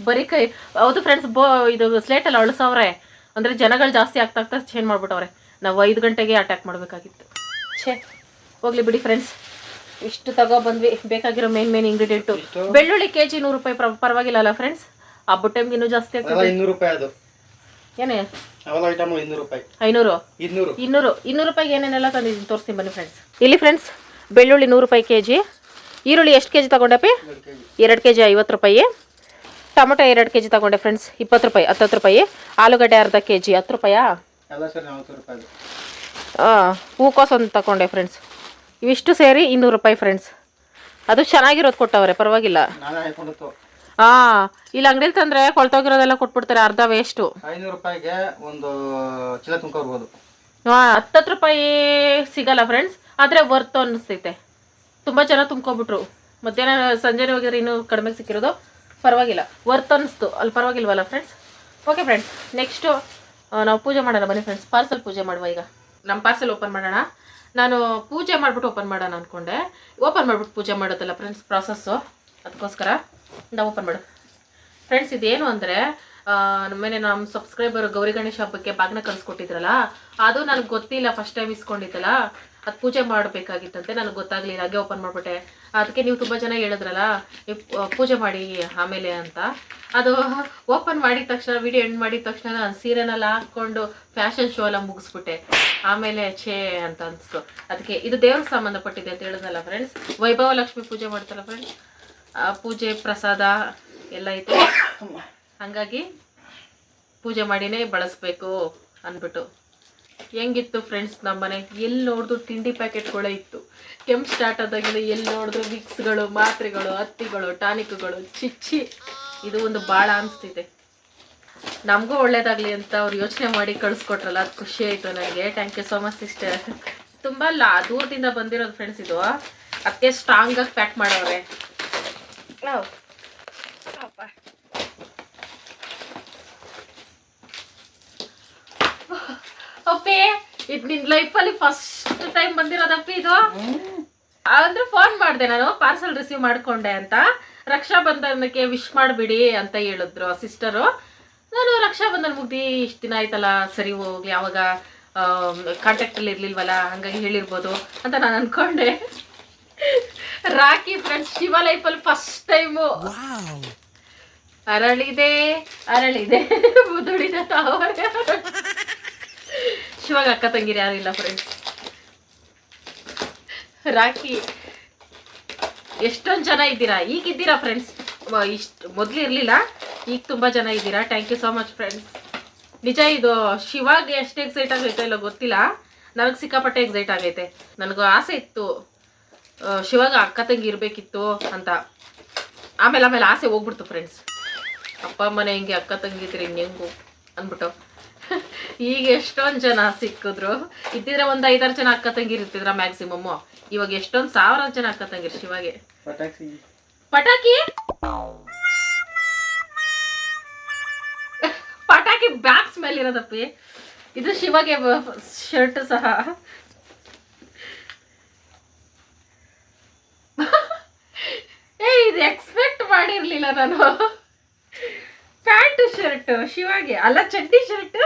ಬರೀ ಕೈ ಹೌದು ಫ್ರೆಂಡ್ಸ್ ಬೋ ಇದು ಸ್ಲೇಟಲ್ಲಿ ಅಳಿಸೋವ್ರೆ. ಅಂದರೆ ಜನಗಳು ಜಾಸ್ತಿ ಆಗ್ತಾ ಆಗ್ತಾ ಚೇಂಜ್ ಮಾಡ್ಬಿಟ್ಟವ್ರೆ. ನಾವು ಐದು ಗಂಟೆಗೆ ಅಟ್ಯಾಕ್ ಮಾಡಬೇಕಾಗಿತ್ತು. ಛೇ ಹೋಗ್ಲಿ ಬಿಡಿ ಫ್ರೆಂಡ್ಸ್ ಇಷ್ಟು ತಗೋ ಬಂದ್ವಿ. ಬೇಕಾಗಿರೋ ಮೇನ್ ಮೇನ್ ಇಂಗ್ರೀಡಿಯೆಂಟು ಬೆಳ್ಳುಳ್ಳಿ ಕೆ ಜಿ ನೂರು ರೂಪಾಯಿ ಪರ- ಪರವಾಗಿಲ್ಲ ಅಲ್ಲ ಫ್ರೆಂಡ್ಸ್ ಹಬ್ಬ ಟೈಮ್ಗೆ ಇನ್ನೂ ಜಾಸ್ತಿ ಆಗ್ತದೆ. ಇನ್ನೂರು ರೂಪಾಯಿ ಅದು. ಏನೇ? ಇನ್ನೂರು ರೂಪಾಯಿ. ಐನೂರು? ಇನ್ನೂರು. ಇನ್ನೂರು. ಇನ್ನೂರು ರೂಪಾಯಿಗೆ ಏನೇನೆಲ್ಲ ತಂದಿದ್ದೀನಿ ತೋರಿಸ್ತೀನಿ ಬನ್ನಿ ಫ್ರೆಂಡ್ಸ್ ಇಲ್ಲಿ ಫ್ರೆಂಡ್ಸ್ ಬೆಳ್ಳುಳ್ಳಿ ನೂರು ರೂಪಾಯಿ ಕೆ ಜಿ ಈರುಳ್ಳಿ ಎಷ್ಟು ಕೆ ಜಿ ತಗೊಂಡಪ್ಪಿ ಎರಡು ಕೆ ಜಿ ಐವತ್ತು ರೂಪಾಯಿ. ಟೊಮೊಟೊ ಎರಡು ಕೆ ಜಿ ತಗೊಂಡೆ ಫ್ರೆಂಡ್ಸ್ ಇಪ್ಪತ್ತು ರೂಪಾಯಿ ಹತ್ತತ್ತು ರೂಪಾಯಿ. ಆಲೂಗಡ್ಡೆ ಅರ್ಧ ಕೆ ಜಿ ಹತ್ತು ರೂಪಾಯಾ? ಎಲ್ಲ ಸರಿ ನಲ್ವತ್ತು ರೂಪಾಯಿ ಹಾಂ ಹೂಕೋಸು ಒಂದು ತಗೊಂಡೆ ಫ್ರೆಂಡ್ಸ್ ಇವಿಷ್ಟು ಸೇರಿ ಇನ್ನೂರು ರೂಪಾಯಿ ಫ್ರೆಂಡ್ಸ್ ಅದು ಚೆನ್ನಾಗಿರೋದು ಕೊಟ್ಟವ್ರೆ ಪರವಾಗಿಲ್ಲ. ಹಾ ಹಾಕೊಂಡಿತ್ತು ಹಾಂ ಇಲ್ಲಿ ಅಂಗಡಿಲಿ ತಂದರೆ ಕೊಳ್ತೋಗಿರೋದೆಲ್ಲ ಕೊಟ್ಬಿಡ್ತಾರೆ ಅರ್ಧ ವೇಸ್ಟು ಐನೂರು ರೂಪಾಯಿಗೆ ಒಂದು ಚೀಲ ತುಂಬ್ಕೊರ್ಬೋದು ಹಾಂ ಹತ್ತತ್ತು ರೂಪಾಯಿ ಸಿಗಲ್ಲ ಫ್ರೆಂಡ್ಸ್ ಆದರೆ ವರ್ತ್ ಅನ್ನಿಸ್ತೈತೆ. ತುಂಬ ಜನ ತುಂಬ್ಕೊಬಿಟ್ರು ಮಧ್ಯಾಹ್ನ ಸಂಜೆನೇ ಹೋಗಿದ್ರೆ ಇನ್ನೂ ಕಡಿಮೆ ಸಿಕ್ಕಿರೋದು. ಪರವಾಗಿಲ್ಲ. ವರ್ತ್ ಅನ್ನಿಸ್ತು. ಅಲ್ಲಿ ಪರವಾಗಿಲ್ವಲ್ಲ ಫ್ರೆಂಡ್ಸ್ ಓಕೆ ಫ್ರೆಂಡ್ಸ್ ನೆಕ್ಸ್ಟು ನಾವು ಪೂಜೆ ಮಾಡೋಣ ಬನ್ನಿ ಫ್ರೆಂಡ್ಸ್ ಪಾರ್ಸಲ್ ಪೂಜೆ ಮಾಡುವ ಈಗ. ನಮ್ಮ ಪಾರ್ಸಲ್ ಓಪನ್ ಮಾಡೋಣ. ನಾನು ಪೂಜೆ ಮಾಡಿಬಿಟ್ಟು ಓಪನ್ ಮಾಡೋಣ ಅಂದ್ಕೊಂಡೆ ಓಪನ್ ಮಾಡಿಬಿಟ್ಟು ಪೂಜೆ ಮಾಡೋದಲ್ಲ ಫ್ರೆಂಡ್ಸ್ ಪ್ರಾಸೆಸ್ಸು ಅದಕ್ಕೋಸ್ಕರ ನಾವು ಓಪನ್ ಮಾಡು. ಫ್ರೆಂಡ್ಸ್ ಇದೇನು ಅಂದರೆ ನಮ್ಮನೆ ನಮ್ಮ ಸಬ್ಸ್ಕ್ರೈಬರ್ ಗೌರಿ ಗಣೇಶ ಹಬ್ಬಕ್ಕೆ ಬಾಗ್ನ ಕಳಿಸ್ಕೊಟ್ಟಿದ್ರಲ್ಲ, ಅದು ನನಗೆ ಗೊತ್ತಿಲ್ಲ ಫಸ್ಟ್ ಟೈಮ್ ಇಸ್ಕೊಂಡಿದ್ದಲ್ಲ. ಅದು ಪೂಜೆ ಮಾಡಬೇಕಾಗಿತ್ತಂತೆ, ನನಗೆ ಗೊತ್ತಾಗಲಿಲ್ಲ ಹಾಗೆ ಓಪನ್ ಮಾಡಿಬಿಟ್ಟೆ. ಅದಕ್ಕೆ ನೀವು ತುಂಬ ಜನ ಹೇಳಿದ್ರಲ್ಲ ಪೂಜೆ ಮಾಡಿ ಆಮೇಲೆ ಅಂತ. ಅದು ಓಪನ್ ಮಾಡಿದ ತಕ್ಷಣ ವಿಡಿಯೋ ಎಂಡ್ ಮಾಡಿದ ತಕ್ಷಣ ನಾನು ಸೀರೆನೆಲ್ಲ ಹಾಕ್ಕೊಂಡು ಫ್ಯಾಷನ್ ಶೋ ಎಲ್ಲ ಮುಗಿಸ್ಬಿಟ್ಟೆ. ಆಮೇಲೆ ಛೇ ಅಂತ ಅನಿಸ್ತು. ಅದಕ್ಕೆ ಇದು ದೇವ್ರ ಸಂಬಂಧಪಟ್ಟಿದೆ ಅಂತ ಹೇಳಿದ್ನಲ್ಲ ಫ್ರೆಂಡ್ಸ್ ವೈಭವ ಲಕ್ಷ್ಮಿ ಪೂಜೆ ಮಾಡ್ತಾರಲ್ಲ ಫ್ರೆಂಡ್ಸ್ ಪೂಜೆ ಪ್ರಸಾದ ಎಲ್ಲ ಇತ್ತು ಹಾಗಾಗಿ ಪೂಜೆ ಮಾಡಿನೇ ಬಳಸಬೇಕು ಅಂದ್ಬಿಟ್ಟು. ಹೆಂಗಿತ್ತು ಫ್ರೆಂಡ್ಸ್ ನಮ್ಮನೆ? ಎಲ್ಲಿ ನೋಡಿದ್ರು ತಿಂಡಿ ಪ್ಯಾಕೆಟ್ಗಳೇ ಇತ್ತು. ಕೆಂಪು ಸ್ಟಾರ್ಟ್ ಆದಾಗಿಂದ ಎಲ್ಲಿ ನೋಡಿದ್ರು ವಿಕ್ಸ್ಗಳು, ಮಾತ್ರೆಗಳು, ಹತ್ತಿಗಳು, ಟಾನಿಕ್ಗಳು ಚಿಚ್ಚಿ ಇದು ಒಂದು ಭಾಳ ಅನಿಸ್ತಿದೆ. ನಮಗೂ ಒಳ್ಳೇದಾಗಲಿ ಅಂತ ಅವ್ರು ಯೋಚನೆ ಮಾಡಿ ಕಳಿಸ್ಕೊಟ್ರಲ್ಲ, ಅದು ಖುಷಿ ಆಯಿತು ನನಗೆ thank you so much sister ತುಂಬ ಲಾ, ದೂರದಿಂದ ಬಂದಿರೋದು ಫ್ರೆಂಡ್ಸ್ ಇದು. ಅದಕ್ಕೆ ಸ್ಟ್ರಾಂಗಾಗಿ ಪ್ಯಾಕ್ ಮಾಡವ್ರೆ ಅಪ್ಪಿ ಇದು ನಿನ್ನ ಲೈಫಲ್ಲಿ ಫಸ್ಟ್ ಟೈಮ್ ಬಂದಿರೋದಪ್ಪಿ ಇದು. ಅಂದ್ರೆ ಫೋನ್ ಮಾಡಿದೆ ನಾನು ಪಾರ್ಸಲ್ ರಿಸೀವ್ ಮಾಡ್ಕೊಂಡೆ ಅಂತ. ರಕ್ಷಾ ಬಂಧನಕ್ಕೆ ವಿಶ್ ಮಾಡಿಬಿಡಿ ಅಂತ ಹೇಳಿದ್ರು ಸಿಸ್ಟರು ನಾನು ರಕ್ಷಾ ಬಂಧನ ಮುಗ್ದು ಇಷ್ಟು ದಿನ ಆಯ್ತಲ್ಲ ಸರಿ ಹೋಗ್ಲಿ ಯಾವಾಗ ಕಾಂಟ್ಯಾಕ್ಟಲ್ಲಿ ಇರ್ಲಿಲ್ವಲ್ಲ ಹಂಗಾಗಿ ಹೇಳಿರ್ಬೋದು ಅಂತ ನಾನು ಅನ್ಕೊಂಡೆ. ರಾಖಿ ಫ್ರೆಂಡ್ಸ್ ಶಿವ ಲೈಫಲ್ಲಿ ಫಸ್ಟ್ ಟೈಮು ಅರಳಿದೆ ಅರಳಿದೆ ಮುದುಡಿದ ತಾವರೆ. ಶಿವಾಗ ಅಕ್ಕ ತಂಗಿರು ಯಾರು ಇಲ್ಲ ಫ್ರೆಂಡ್ಸ್ ರಾಖಿ, ಎಷ್ಟೊಂದು ಜನ ಇದ್ದೀರಾ? ಈಗ ಇದ್ದೀರಾ ಫ್ರೆಂಡ್ಸ್ ಇಷ್ಟು, ಮೊದಲು ಇರಲಿಲ್ಲ, ಈಗ ತುಂಬ ಜನ ಇದ್ದೀರಾ? Thank you so much friends ನಿಜ ಇದು, ಶಿವಾಗೆ ಎಷ್ಟು ಎಕ್ಸೈಟ್ ಆಗೈತೆ ಇಲ್ಲ ಗೊತ್ತಿಲ್ಲ. ನನಗೆ ಸಿಕ್ಕಾಪಟ್ಟೆ ಎಕ್ಸೈಟ್ ಆಗೈತೆ. ನನಗೂ ಆಸೆ ಇತ್ತು ಶಿವಾಗ ಅಕ್ಕ ತಂಗಿ ಇರಬೇಕಿತ್ತು ಅಂತ. ಆಮೇಲೆ ಆಮೇಲೆ ಆಸೆ ಹೋಗ್ಬಿಡ್ತು ಫ್ರೆಂಡ್ಸ್ ಅಪ್ಪ ಅಮ್ಮನೆ ಹಿಂಗೆ ಅಕ್ಕ ತಂಗಿದ್ರಿ ಹಿಂಗೆ ಹೆಂಗು ಅಂದ್ಬಿಟ್ಟು. (laughs) ಈಗ ಎಷ್ಟೊಂದು ಜನ ಸಿಕ್ಕಿದ್ರು. ಇದ್ದಿದ್ರೆ ಒಂದು ಐದಾರು ಜನ ಅಕ್ಕ ತಂಗಿರು ಇರ್ತಿದ್ರ ಮ್ಯಾಕ್ಸಿಮಮ್ ಇವಾಗ ಎಷ್ಟೊಂದು ಸಾವಿರ ಜನ ಅಕ್ಕ ತಂಗಿರು ಶಿವಾಗೆ. ಪಟಾಕಿ. ಪಟಾಕಿ? ಪಟಾಕಿ ಬ್ಯಾಗ್ಸ್ ಮೇಲೆ ಇರೋದಪ್ಪಿ. ಇದು ಶಿವಗೆ ಶರ್ಟ್ ಸಹ. (laughs) ಏ ಇದು ಎಕ್ಸ್ಪೆಕ್ಟ್ ಮಾಡಿರ್ಲಿಲ್ಲ ನಾನು. ಪ್ಯಾಂಟ್ ಶರ್ಟ್, ಶಿವಾಗೆ. ಅಲ್ಲ, ಚಡ್ಡಿ ಶರ್ಟ್?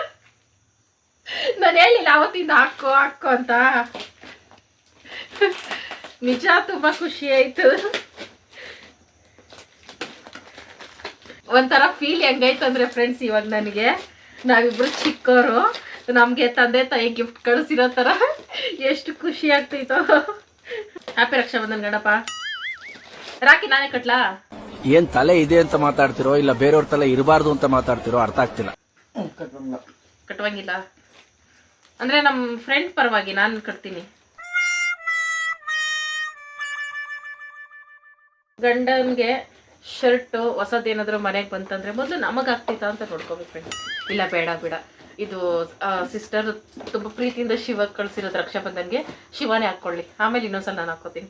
ನಾನು ಹೇಳಿಲ್ಲ, ಅವತ್ತಿಂದ ಹಾಕು ಹಾಕು ಅಂತ. ನಿಜ, ತುಂಬ ಖುಷಿ ಆಯ್ತು. ಒಂಥರ ಫೀಲ್ ಹೆಂಗಾಯ್ತು ಅಂದ್ರೆ ಫ್ರೆಂಡ್ಸ್ ಇವಾಗ ನನಗೆ. ನಾವಿಬ್ರು ಚಿಕ್ಕವರು ನಮಗೆ ತಂದೆ, ತಾಯಿ ಗಿಫ್ಟ್ ಕಳಿಸಿರೋ ಥರ ಎಷ್ಟು ಖುಷಿ ಆಗ್ತೈತೋ ಹ್ಯಾಪಿ ರಕ್ಷಾಬಂಧನ್, ಗಣಪ. ರಾಕಿ ನಾನೇ ಕಟ್ಲಾ? ಏನ್ ತಲೆ ಇದೆ ಅಂತ ಮಾತಾಡ್ತಿರೋ ಇಲ್ಲ ಬೇರೆಯವ್ರ ತಲೆ ಇರಬಾರ್ದು ಅಂತ ಮಾತಾಡ್ತಿರೋ ಅರ್ಥ ಆಗ್ತಿಲ್ಲ. ಕಟ್ಟುವಂಗಿಲ್ಲ ಅಂದ್ರೆ ನಮ್ ಫ್ರೆಂಡ್ ಪರವಾಗಿ ನಾನು ಕಟ್ತೀನಿ. ಗಂಡನ್ಗೆ ಶರ್ಟ್ ಏನಾದ್ರು ಮನೆಗೆ ಬಂತಂದ್ರೆ ಮೊದ್ಲು ನಮಗ್ ಆಗ್ತಿತ್ತ ಅಂತ ನೋಡ್ಕೋಬೇಕು ಫ್ರೆಂಡ್ ಇಲ್ಲ ಬೇಡ ಬೇಡ. ಇದು ಸಿಸ್ಟರ್ ತುಂಬಾ ಪ್ರೀತಿಯಿಂದ ಶಿವ ಕಳ್ಸಿರೋದು ರಕ್ಷಾಬಂಧನ್ಗೆ ಶಿವನೇ ಹಾಕ್ಕೊಳ್ಳಿ. ಆಮೇಲೆ ಇನ್ನೊಂದ್ಸಲ ನಾನು ಹಾಕೋತೀನಿ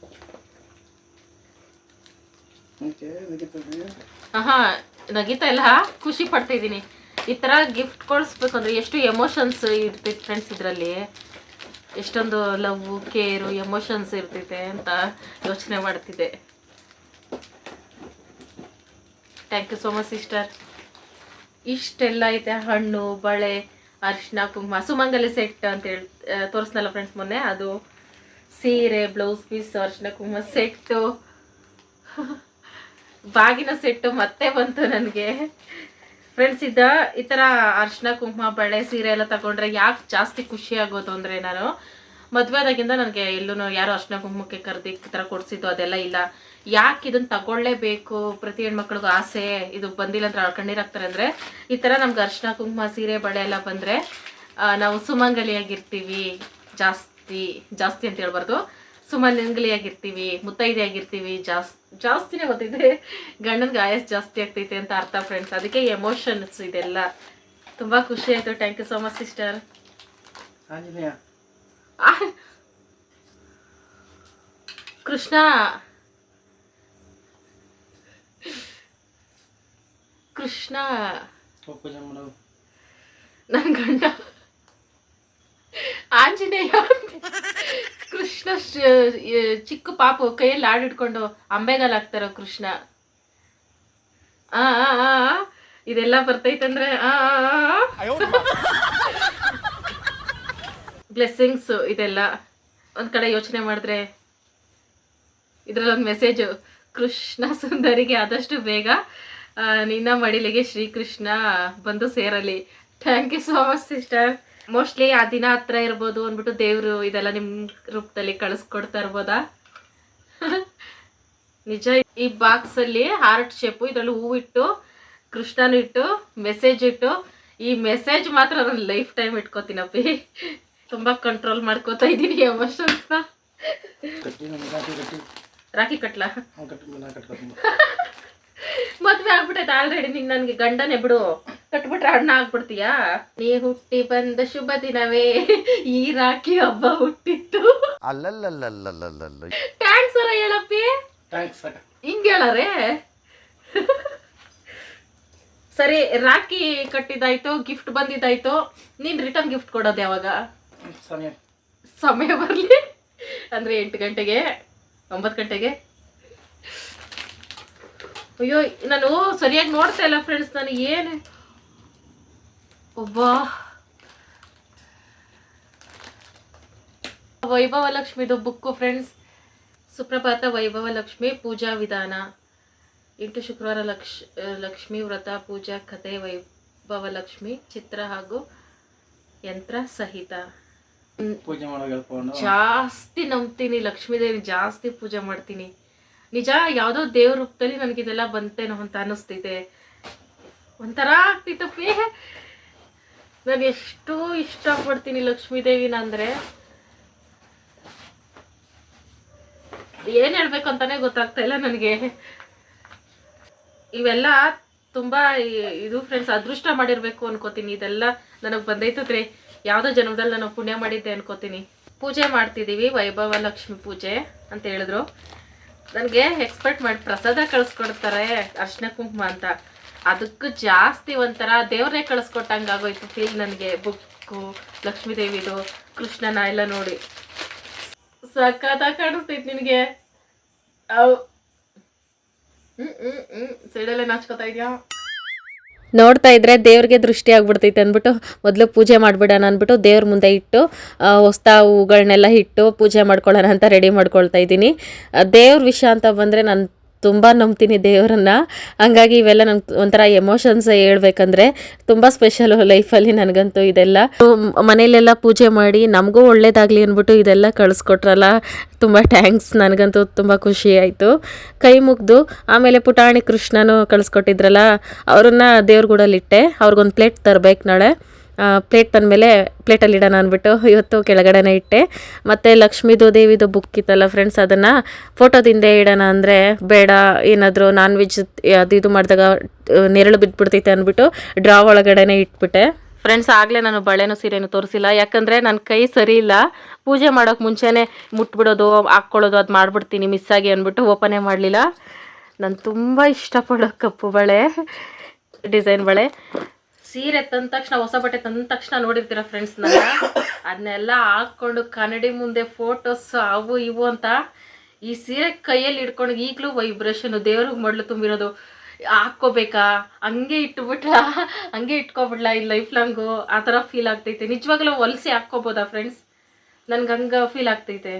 ಓಕೆ ನಡೀತದೆ ಆಹಾ, ನಗಿತಾ ಇಲ್ಲ ಖುಷಿ ಪಡ್ತಾ ಇದ್ದೀನಿ ಈ ಥರ ಗಿಫ್ಟ್ ಕೊಡಿಸ್ಬೇಕಂದ್ರೆ ಎಷ್ಟು ಎಮೋಷನ್ಸ್ ಇರ್ತೈತೆ ಫ್ರೆಂಡ್ಸ್ ಇದರಲ್ಲಿ. ಎಷ್ಟೊಂದು ಲವ್ ಕೇರು ಎಮೋಷನ್ಸ್ ಇರ್ತೈತೆ ಅಂತ ಯೋಚನೆ ಮಾಡ್ತಿದ್ದೆ. Thank you so much sister ಇಷ್ಟೆಲ್ಲ ಐತೆ, ಹಣ್ಣು, ಬಳೆ ಅರಿಶಿನ ಕುಂಕುಮ, ಸುಮಂಗಲಿ ಸೆಟ್ ಅಂತ ಹೇಳಿ ತೋರಿಸ್ನಲ್ಲ ಫ್ರೆಂಡ್ಸ್ ಮೊನ್ನೆ? ಅದು ಸೀರೆ ಬ್ಲೌಸ್ ಪೀಸ್ ಅರಿಶಿನ ಕುಂಕುಮ ಸೆಟ್ಟು ಬಾಗಿನ ಸೆಟ್ಟು ಮತ್ತೆ ಬಂತು ನನಗೆ. ಫ್ರೆಂಡ್ಸ್ ಇದ್ದ ಈ ಥರ ಅರ್ಶಿನ, ಕುಂಕುಮ, ಬಳೆ, ಸೀರೆ ಎಲ್ಲ ತಗೊಂಡ್ರೆ ಯಾಕೆ ಜಾಸ್ತಿ ಖುಷಿ ಆಗೋದು ಅಂದರೆ ನಾನು ಮದುವೆ ಆದಾಗಿಂದ ನನಗೆ ಎಲ್ಲೂ ಯಾರು ಅರ್ಶಿನ, ಕುಂಕುಮಕ್ಕೆ ಕರೆದಿ ಈ ಥರ ಕೊಡಿಸಿದ್ದು ಅದೆಲ್ಲ ಇಲ್ಲ. ಯಾಕೆ ಇದನ್ನು ತಗೊಳ್ಳೇಬೇಕು? ಪ್ರತಿ ಹೆಣ್ಮಕ್ಳಿಗೂ ಆಸೆ ಇದು ಬಂದಿಲ್ಲ ಅಂದ್ರೆ ಕಣ್ಣೀರಾಗ್ತಾರೆ ಅಂದರೆ ಈ ಥರ ನಮ್ಗೆ ಅರ್ಶಿನ, ಕುಂಕುಮ, ಸೀರೆ, ಬಳೆ ಎಲ್ಲ ಬಂದರೆ ನಾವು ಸುಮಂಗಲಿಯಾಗಿರ್ತೀವಿ. ಜಾಸ್ತಿ ಜಾಸ್ತಿ ಅಂತ ಹೇಳ್ಬಾರ್ದು. ಸುಮಂಗಲಿಯಾಗಿರ್ತೀವಿ ಮುತ್ತೈದೆಯಾಗಿರ್ತೀವಿ ಜಾಸ್ತಿ ಜಾಸ್ತಿನೇ ಗೊತ್ತಿದೆ. ಗಂಡನಿಗೆ ಗಾಯಸ್ ಜಾಸ್ತಿ ಆಗ್ತೈತೆ ಅಂತ ಅರ್ಥ ಫ್ರೆಂಡ್ಸ್ ಅದಕ್ಕೆ ಎಮೋಷನ್ಸ್ ಇದೆಲ್ಲ. ತುಂಬ ಖುಷಿ ಆಯಿತು. Thank you so much sister Krishna. Krishna. ನನ್ನ ಗಂಡ. ಕೃಷ್ಣ ಚಿಕ್ಕ ಪಾಪು ಕೈಯಲ್ಲಿ ಆಡಿಟ್ಕೊಂಡು ಅಂಬೆಗಾಲ್ ಹಾಕ್ತಾರ ಕೃಷ್ಣ. ಆ. ಇದೆಲ್ಲ ಬರ್ತೈತಂದ್ರೆ, ಆ ಬ್ಲೆಸ್ಸಿಂಗ್ಸ್ ಇದೆಲ್ಲ. ಒಂದ್ ಕಡೆ ಯೋಚನೆ ಮಾಡಿದ್ರೆ ಇದ್ರಲ್ಲಿ ಒಂದು ಮೆಸೇಜು ಕೃಷ್ಣ ಸುಂದರಿಗೆ ಆದಷ್ಟು ಬೇಗ ನಿನ್ನ ಮಡಿಲಿಗೆ ಶ್ರೀಕೃಷ್ಣ ಬಂದು ಸೇರಲಿ. Thank you so much sister mostly ಆ ದಿನ ಹತ್ರ ಇರ್ಬೋದು ಅಂದ್ಬಿಟ್ಟು ದೇವರು ಇದೆಲ್ಲ ನಿಮ್ಮ ರೂಪದಲ್ಲಿ ಕಳಿಸ್ಕೊಡ್ತಾ ಇರ್ಬೋದಾ? (laughs) ನಿಜ ಈ ಬಾಕ್ಸ್ ಅಲ್ಲಿ ಹಾರ್ಟ್ ಶೇಪು ಇದರಲ್ಲಿ ಹೂವಿಟ್ಟು ಕೃಷ್ಣನು ಇಟ್ಟು ಮೆಸೇಜ್ ಇಟ್ಟು ಈ ಮೆಸೇಜ್ ಮಾತ್ರ ನನ್ನ ಲೈಫ್ ಟೈಮ್ ಇಟ್ಕೋತೀನಪ್ಪಿ. ತುಂಬಾ ಕಂಟ್ರೋಲ್ ಮಾಡ್ಕೋತಾ ಇದ್ದೀನಿ ಎಮೋಷನ್ಸ್ನ ರಾಖಿ ಕಟ್ಲಾ? (laughs) ಮದ್ವೆ ಆಗ್ಬಿಟ್ಟೈತೆ ಆಲ್ರೆಡಿ ನಿಂಗೆ ನನ್ಗೆ ಗಂಡನೇ ಬಿಡು. ಕಟ್ಬಿಟ್ರೆ ಅಣ್ಣ ಆಗ್ಬಿಡ್ತೀಯಾ? ನೀ ಹುಟ್ಟಿ ಬಂದ ಶುಭ ದಿನವೇ ಈ ರಾಖಿ ಹಬ್ಬ ಹುಟ್ಟಿತ್ತು. ಅಲ್ಲಲ್ಲಲ್ಲಲ್ಲಲ್ಲಲ್ಲ ಥ್ಯಾಂಕ್ಸ್ ಅರ ಹೇಳಪ್ಪಿ ಥ್ಯಾಂಕ್ಸ್ ಹಿಂಗ್ ಹೇಳರೆ ಸರಿ ರಾಖಿ ಕಟ್ಟಿದಾಯ್ತು ಗಿಫ್ಟ್ ಬಂದಿದ್ದಾಯ್ತು ನೀನ್ ರಿಟರ್ನ್ ಗಿಫ್ಟ್ ಕೊಡೋದು ಯಾವಾಗ ಸಮಯ ಸಮಯ ಬರಲಿ ಅಂದ್ರೆ ಎಂಟು ಗಂಟೆಗೆ ಒಂಬತ್ತು ಗಂಟೆಗೆ ಅಯ್ಯೋ ನಾನು ಸರಿಯಾಗಿ ನೋಡ್ತಾ ಇಲ್ಲ ಫ್ರೆಂಡ್ಸ್ ನಾನು ಏನು? ಒಬ್ಬ. ವೈಭವ ಲಕ್ಷ್ಮಿದು ಬುಕ್ಕು ಫ್ರೆಂಡ್ಸ್ ಸುಪ್ರಭಾತ ವೈಭವ ಲಕ್ಷ್ಮಿ ಪೂಜಾ ವಿಧಾನ. ಎಂಟು ಶುಕ್ರವಾರ ಲಕ್ಷ ಲಕ್ಷ್ಮಿ ವ್ರತ ಪೂಜಾ ಕಥೆ ವೈಭವ ಲಕ್ಷ್ಮಿ ಚಿತ್ರ ಹಾಗೂ ಯಂತ್ರ ಸಹಿತ. ಜಾಸ್ತಿ ನಂಬ್ತೀನಿ ಲಕ್ಷ್ಮೀದೇವಿ ಜಾಸ್ತಿ ಪೂಜೆ ಮಾಡ್ತೀನಿ. ನಿಜ, ಯಾವುದೋ ದೇವ್ರ ರೂಪದಲ್ಲಿ ನನಗಿದೆಲ್ಲ ಬಂತೇನೋ ಅಂತ ಅನ್ನಿಸ್ತಿದೆ. ಒಂಥರ ಆಗ್ತಿತ್ತಪ್ಪೇ ನಾನು ಎಷ್ಟು ಇಷ್ಟಪಡ್ತೀನಿ ಲಕ್ಷ್ಮೀದೇವಿನ ಅಂದರೆ. ಏನು ಹೇಳ್ಬೇಕು ಅಂತಾನೆ ಗೊತ್ತಾಗ್ತಾ ಇಲ್ಲ ನನಗೆ. ಇವೆಲ್ಲ ತುಂಬ ಇದು ಫ್ರೆಂಡ್ಸ್ ಅದೃಷ್ಟ ಮಾಡಿರಬೇಕು ಅನ್ಕೋತೀನಿ. ಇದೆಲ್ಲ ನನಗೆ ಬಂದೈತದ್ರಿ ಯಾವುದೋ ಜನ್ಮದಲ್ಲಿ ನಾನು ಪುಣ್ಯ ಮಾಡಿದ್ದೆ ಅನ್ಕೋತೀನಿ. ಪೂಜೆ ಮಾಡ್ತಿದ್ದೀವಿ ವೈಭವ ಲಕ್ಷ್ಮಿ ಪೂಜೆ ಅಂತ ಹೇಳಿದ್ರು. ನನಗೆ ಎಕ್ಸ್ಪೆಕ್ಟ್ ಮಾಡಿ ಪ್ರಸಾದ ಕಳಿಸ್ಕೊಡ್ತಾರೆ ಅರ್ಶಿನ ಕುಂಕುಮ ಅಂತ. ಅದಕ್ಕೂ ಜಾಸ್ತಿ ಒಂಥರ ದೇವರೇ ಕಳಿಸ್ಕೊಟ್ಟಂಗೆ ಆಗೋಯ್ತು ಫೀಲ್ ನನಗೆ. ಬುಕ್ಕು ಲಕ್ಷ್ಮೀ ದೇವಿದು ಕೃಷ್ಣನ ಎಲ್ಲ ನೋಡಿ. ಸಖತ್ತಾಗಿ ಕಾಣಿಸ್ತೈತೆ ನಿನಗೆ. ಅವು ಹ್ಞೂ ಹ್ಞೂ ಹ್ಞೂ ಸೈಡಲ್ಲೇ ನಾಚ್ಕೋತಾ ಇದೆಯಾ? ನೋಡ್ತಾ ಇದ್ರೆ ದೇವ್ರಿಗೆ ದೃಷ್ಟಿ ಆಗ್ಬಿಡ್ತೈತೆ ಅಂದ್ಬಿಟ್ಟು ಮೊದಲು ಪೂಜೆ ಮಾಡಿಬಿಡೋಣ ಅಂದ್ಬಿಟ್ಟು ದೇವ್ರ ಮುಂದೆ ಇಟ್ಟು ಹೊಸ್ತಾ ಹೂಗಳನ್ನೆಲ್ಲ ಇಟ್ಟು ಪೂಜೆ ಮಾಡ್ಕೊಳ್ಳೋಣ ಅಂತ ರೆಡಿ ಮಾಡ್ಕೊಳ್ತಾ ಇದ್ದೀನಿ. ದೇವ್ರ ವಿಷಯ ಅಂತ ಬಂದರೆ ನಾನು ತುಂಬ ನಂಬ್ತೀನಿ ದೇವರನ್ನ. ಹಂಗಾಗಿ ಇವೆಲ್ಲ ನಂಗೆ ಒಂಥರ ಎಮೋಷನ್ಸ್ ಹೇಳ್ಬೇಕಂದ್ರೆ ತುಂಬ ಸ್ಪೆಷಲು ಲೈಫಲ್ಲಿ ನನಗಂತೂ ಇದೆಲ್ಲ. ಮನೇಲೆಲ್ಲ ಪೂಜೆ ಮಾಡಿ ನಮಗೂ ಒಳ್ಳೇದಾಗಲಿ ಅಂದ್ಬಿಟ್ಟು ಇದೆಲ್ಲ ಕಳಿಸ್ಕೊಟ್ರಲ್ಲ. ತುಂಬ ಥ್ಯಾಂಕ್ಸ್ ನನಗಂತೂ ತುಂಬ ಖುಷಿ ಆಯಿತು. ಕೈ ಮುಗ್ದು ಆಮೇಲೆ ಪುಟಾಣಿ ಕೃಷ್ಣನೂ ಕಳಿಸ್ಕೊಟ್ಟಿದ್ರಲ್ಲ, ಅವ್ರನ್ನ ದೇವ್ರ ಗುಡಲ್ಲಿಟ್ಟೆ. ಅವ್ರಿಗೊಂದು ಪ್ಲೇಟ್ ತರಬೇಕು ನಾಳೆ. ಪ್ಲೇಟ್ ತಂದಮೇಲೆ ಪ್ಲೇಟಲ್ಲಿ ಇಡೋಣ ಅಂದ್ಬಿಟ್ಟು ಇವತ್ತು ಕೆಳಗಡೆನೇ ಇಟ್ಟೆ. ಮತ್ತು ಲಕ್ಷ್ಮೀದು ದೇವಿದು ಬುಕ್ ಇತ್ತಲ್ಲ ಫ್ರೆಂಡ್ಸ್ ಅದನ್ನು ಫೋಟೋದಿಂದ ಇಡೋಣ ಅಂದರೆ ಬೇಡ, ಏನಾದರೂ ನಾನ್ ವೆಜ್ ಅದು ಇದು ಮಾಡಿದಾಗ ನೆರಳು ಬಿದ್ದುಬಿಡ್ತೈತೆ ಅಂದ್ಬಿಟ್ಟು ಡ್ರಾ ಒಳಗಡೆನೇ ಇಟ್ಬಿಟ್ಟೆ. ಫ್ರೆಂಡ್ಸ್ ಆಗಲೇ ನಾನು ಬಳೆನೂ ಸೀರೆನೂ ತೋರಿಸಿಲ್ಲ. ಯಾಕಂದರೆ ನನ್ನ ಕೈ ಸರಿ ಇಲ್ಲ. ಪೂಜೆ ಮಾಡೋಕ್ಕೆ ಮುಂಚೆನೇ ಮುಟ್ಬಿಡೋದು, ಹಾಕ್ಕೊಳ್ಳೋದು, ಅದು ಮಾಡಿಬಿಡ್ತೀನಿ ಮಿಸ್ ಆಗಿ ಅಂದ್ಬಿಟ್ಟು ಓಪನೇ ಮಾಡಲಿಲ್ಲ. ನಾನು ತುಂಬ ಇಷ್ಟಪಡೋ ಕಪ್ಪು ಬಳೆ ಡಿಸೈನ್ ಬಳೆ. ಸೀರೆ ತಂದ ತಕ್ಷಣ, ಹೊಸ ಬಟ್ಟೆ ತಂದ ತಕ್ಷಣ ನೋಡಿರ್ತೀರ ಫ್ರೆಂಡ್ಸ್ ನನ್ನ ಅದನ್ನೆಲ್ಲ ಹಾಕ್ಕೊಂಡು ಕನ್ನಡಿ ಮುಂದೆ ಫೋಟೋಸ್ ಅವು ಇವು ಅಂತ ಈ ಸೀರೆ ಕೈಯಲ್ಲಿ ಹಿಡ್ಕೊಂಡು ಈಗಲೂ ವೈಬ್ರೇಷನ್ ದೇವ್ರಿಗೆ ಮೊಡ್ಲು ತುಂಬಿರೋದು. ಹಾಕ್ಕೋಬೇಕಾ? ಹಂಗೆ ಇಟ್ಬಿಟ್ಲ ಹಂಗೆ ಇಟ್ಕೊಬಿಡ್ಲಾ ಈ ಲೈಫ್ ಲಾಂಗು ಆ ಥರ ಫೀಲ್ ಆಗ್ತೈತೆ. ನಿಜವಾಗ್ಲೂ ಹೊಲಿಸಿ ಹಾಕ್ಕೋಬೋದಾ ಫ್ರೆಂಡ್ಸ್ ನನ್ಗೆ ಹಂಗೆ ಫೀಲ್ ಆಗ್ತೈತೆ.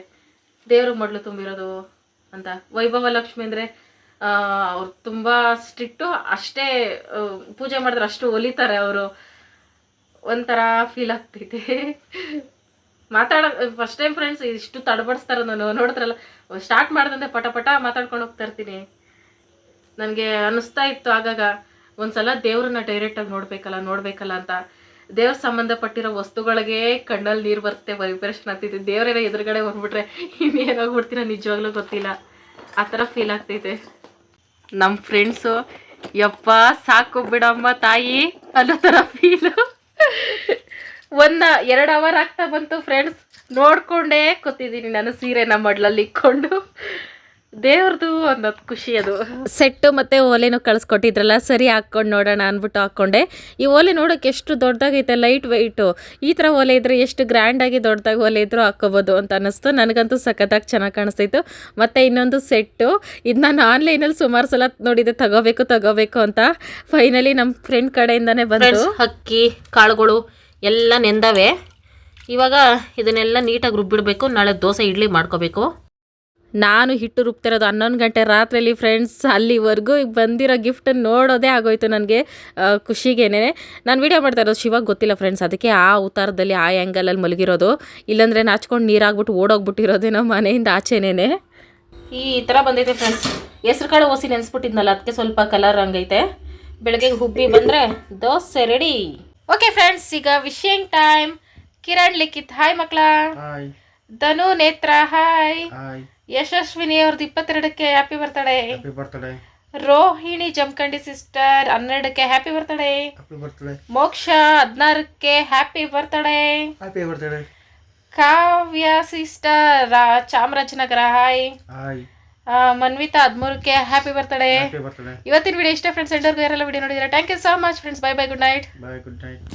ದೇವ್ರಿಗೆ ಮೊಡ್ಲು ತುಂಬಿರೋದು ಅಂತ. ವೈಭವ ಲಕ್ಷ್ಮಿ ಅಂದರೆ ಅವ್ರು ತುಂಬ ಸ್ಟ್ರಿಕ್ಟು, ಅಷ್ಟೇ ಪೂಜೆ ಮಾಡಿದ್ರೆ ಅಷ್ಟು ಒಲಿತಾರೆ ಅವರು. ಒಂಥರ ಫೀಲ್ ಆಗ್ತೈತೆ. ಮಾತಾಡ ಫಸ್ಟ್ ಟೈಮ್ ಫ್ರೆಂಡ್ಸ್ ಇಷ್ಟು ತಡಬಡಿಸ್ತಾರೆ ನಾನು ನೋಡಿದ್ರಲ್ಲ? ಸ್ಟಾರ್ಟ್ ಮಾಡ್ದಂತೆ ಪಟ ಪಟ ಮಾತಾಡ್ಕೊಂಡು ಹೋಗ್ತಾ ಇರ್ತೀನಿ. ನನಗೆ ಅನ್ನಿಸ್ತಾ ಇತ್ತು ಆಗಾಗ, ಒಂದ್ಸಲ ದೇವ್ರನ್ನ ಡೈರೆಕ್ಟಾಗಿ ನೋಡ್ಬೇಕಲ್ಲ ನೋಡ್ಬೇಕಲ್ಲ ಅಂತ. ದೇವ್ರ ಸಂಬಂಧಪಟ್ಟಿರೋ ವಸ್ತುಗಳಿಗೆ ಕಣ್ಣಲ್ಲಿ ನೀರು ಬರುತ್ತೆ ವೈಬ್ರೇಷನ್ ಆಗ್ತೈತೆ. ದೇವ್ರೇನೋ ಎದುರುಗಡೆ ಬಂದ್ಬಿಟ್ರೆ ಇನ್ನೇನಾಗ್ಬಿಡ್ತೀರ ನಿಜವಾಗ್ಲೂ ಗೊತ್ತಿಲ್ಲ. ಆ ಥರ ಫೀಲ್ ಆಗ್ತೈತೆ. ನಮ್ಮ ಫ್ರೆಂಡ್ಸು ಯಪ್ಪ, ಸಾಕು ಬಿಡಮ್ಮ ತಾಯಿ, ಅನ್ನೋ ಥರ ಫೀಲು ಒಂದು, ಎರಡು ಅವರ್ ಆಗ್ತಾ ಬಂತು ಫ್ರೆಂಡ್ಸ್ ನೋಡಿಕೊಂಡೇ ಕೂತಿದ್ದೀನಿ ನಾನು ಸೀರೆನ ಮಡ್ಲಲ್ಲಿ ಇಕ್ಕೊಂಡು. ದೇವ್ರದು ಒಂದೊಂದು ಖುಷಿ ಅದು. ಸೆಟ್ಟು ಮತ್ತು ಓಲೆನೂ ಕಳಿಸ್ಕೊಟ್ಟಿದ್ರಲ್ಲ ಸರಿ ಹಾಕ್ಕೊಂಡು ನೋಡೋಣ ಅಂದ್ಬಿಟ್ಟು ಹಾಕ್ಕೊಂಡೆ. ಈ ಓಲೆ ನೋಡೋಕೆ ಎಷ್ಟು ದೊಡ್ಡದಾಗೈತೆ ಲೈಟ್ ವೆಯ್ಟು ಈ ಥರ ಓಲೆ ಇದ್ದರೆ ಎಷ್ಟು ಗ್ರ್ಯಾಂಡಾಗಿ ದೊಡ್ಡದಾಗಿ ಓಲೆ ಇದ್ರೂ ಹಾಕ್ಕೋಬೋದು ಅಂತ ಅನ್ನಿಸ್ತು. ನನಗಂತೂ ಸಖತ್ತಾಗಿ ಚೆನ್ನಾಗಿ ಕಾಣಿಸ್ತಿತ್ತು. ಮತ್ತು ಇನ್ನೊಂದು ಸೆಟ್ಟು. ಇದು ನಾನು ಆನ್ಲೈನಲ್ಲಿ ಸುಮಾರು ಸಲ ನೋಡಿದ್ದೆ ತಗೋಬೇಕು ತಗೋಬೇಕು ಅಂತ. ಫೈನಲಿ ನಮ್ಮ ಫ್ರೆಂಡ್ ಕಡೆಯಿಂದನೇ ಬಂದು ಅಕ್ಕಿ ಕಾಳುಗಳು ಎಲ್ಲ ನೆಂದವೆ. ಇವಾಗ ಇದನ್ನೆಲ್ಲ ನೀಟಾಗಿ ರುಬ್ಬಿಡಬೇಕು ನಾಳೆ ದೋಸೆ ಇಡ್ಲಿ ಮಾಡ್ಕೋಬೇಕು. ನಾನು ಹಿಟ್ಟು ರುಬ್ತಿರೋದು ಹನ್ನೊಂದು ಗಂಟೆ ರಾತ್ರಿಯಲ್ಲಿ ಫ್ರೆಂಡ್ಸ್ ಅಲ್ಲಿವರೆಗೂ ಈಗ ಬಂದಿರೋ ಗಿಫ್ಟ್ ನೋಡೋದೇ ಆಗೋಯ್ತು ನನಗೆ ಖುಷಿಗೇನೆ. ನಾನು ವಿಡಿಯೋ ಮಾಡ್ತಾ ಇರೋದು ಶಿವಾಗ ಗೊತ್ತಿಲ್ಲ ಫ್ರೆಂಡ್ಸ್ ಅದಕ್ಕೆ ಆ ಉತ್ತಾರದಲ್ಲಿ ಆ ಆ್ಯಂಗಲಲ್ಲಿ ಮಲಗಿರೋದು. ಇಲ್ಲಾಂದರೆ ನಾಚ್ಕೊಂಡು ನೀರಾಗ್ಬಿಟ್ಟು ನಮ್ಮ ಮನೆಯಿಂದ ಆಚೆನೇ ಈ ಥರ ಬಂದೈತೆ ಫ್ರೆಂಡ್ಸ್ ಹೆಸ್ರು ಕಾಳು ಓಸಿ ನೆನೆಸ್ಬಿಟ್ಟಿದ್ನಲ್ಲ ಅದಕ್ಕೆ ಸ್ವಲ್ಪ ಕಲರ್ ಹಂಗೈತೆ. ಬೆಳಗ್ಗೆ ಹುಬ್ಬಿ ಬಂದರೆ ದೋಸೆ ರೆಡಿ ಓಕೆ ಫ್ರೆಂಡ್ಸ್ ಈಗ wishing time Kiran Likhith hi ಮಕ್ಳ. ಧನು ನೇತ್ರ ಹಾಯ್ ಯಶಸ್ವಿನಿ ಅವ್ರದ್ದು ಇಪ್ಪತ್ತೆರಡಕ್ಕೆ happy birthday happy birthday Rohini Jamakhandi sister ಹನ್ನೆರಡಕ್ಕೆ happy birthday happy birthday Moksha ಹದಿನಾರಕ್ಕೆ happy birthday happy birthday Kavya sister Chamarajanagar hi Manvitha ಹದಿಮೂರಕ್ಕೆ happy birthday happy birthday ಇವತ್ತಿನ video ಇಷ್ಟ friends ಎಲ್ಲರಿಗೂ ಯಾರೆಲ್ಲ video ನೋಡಿದ್ರೆ thank you so much friends bye bye good night bye good night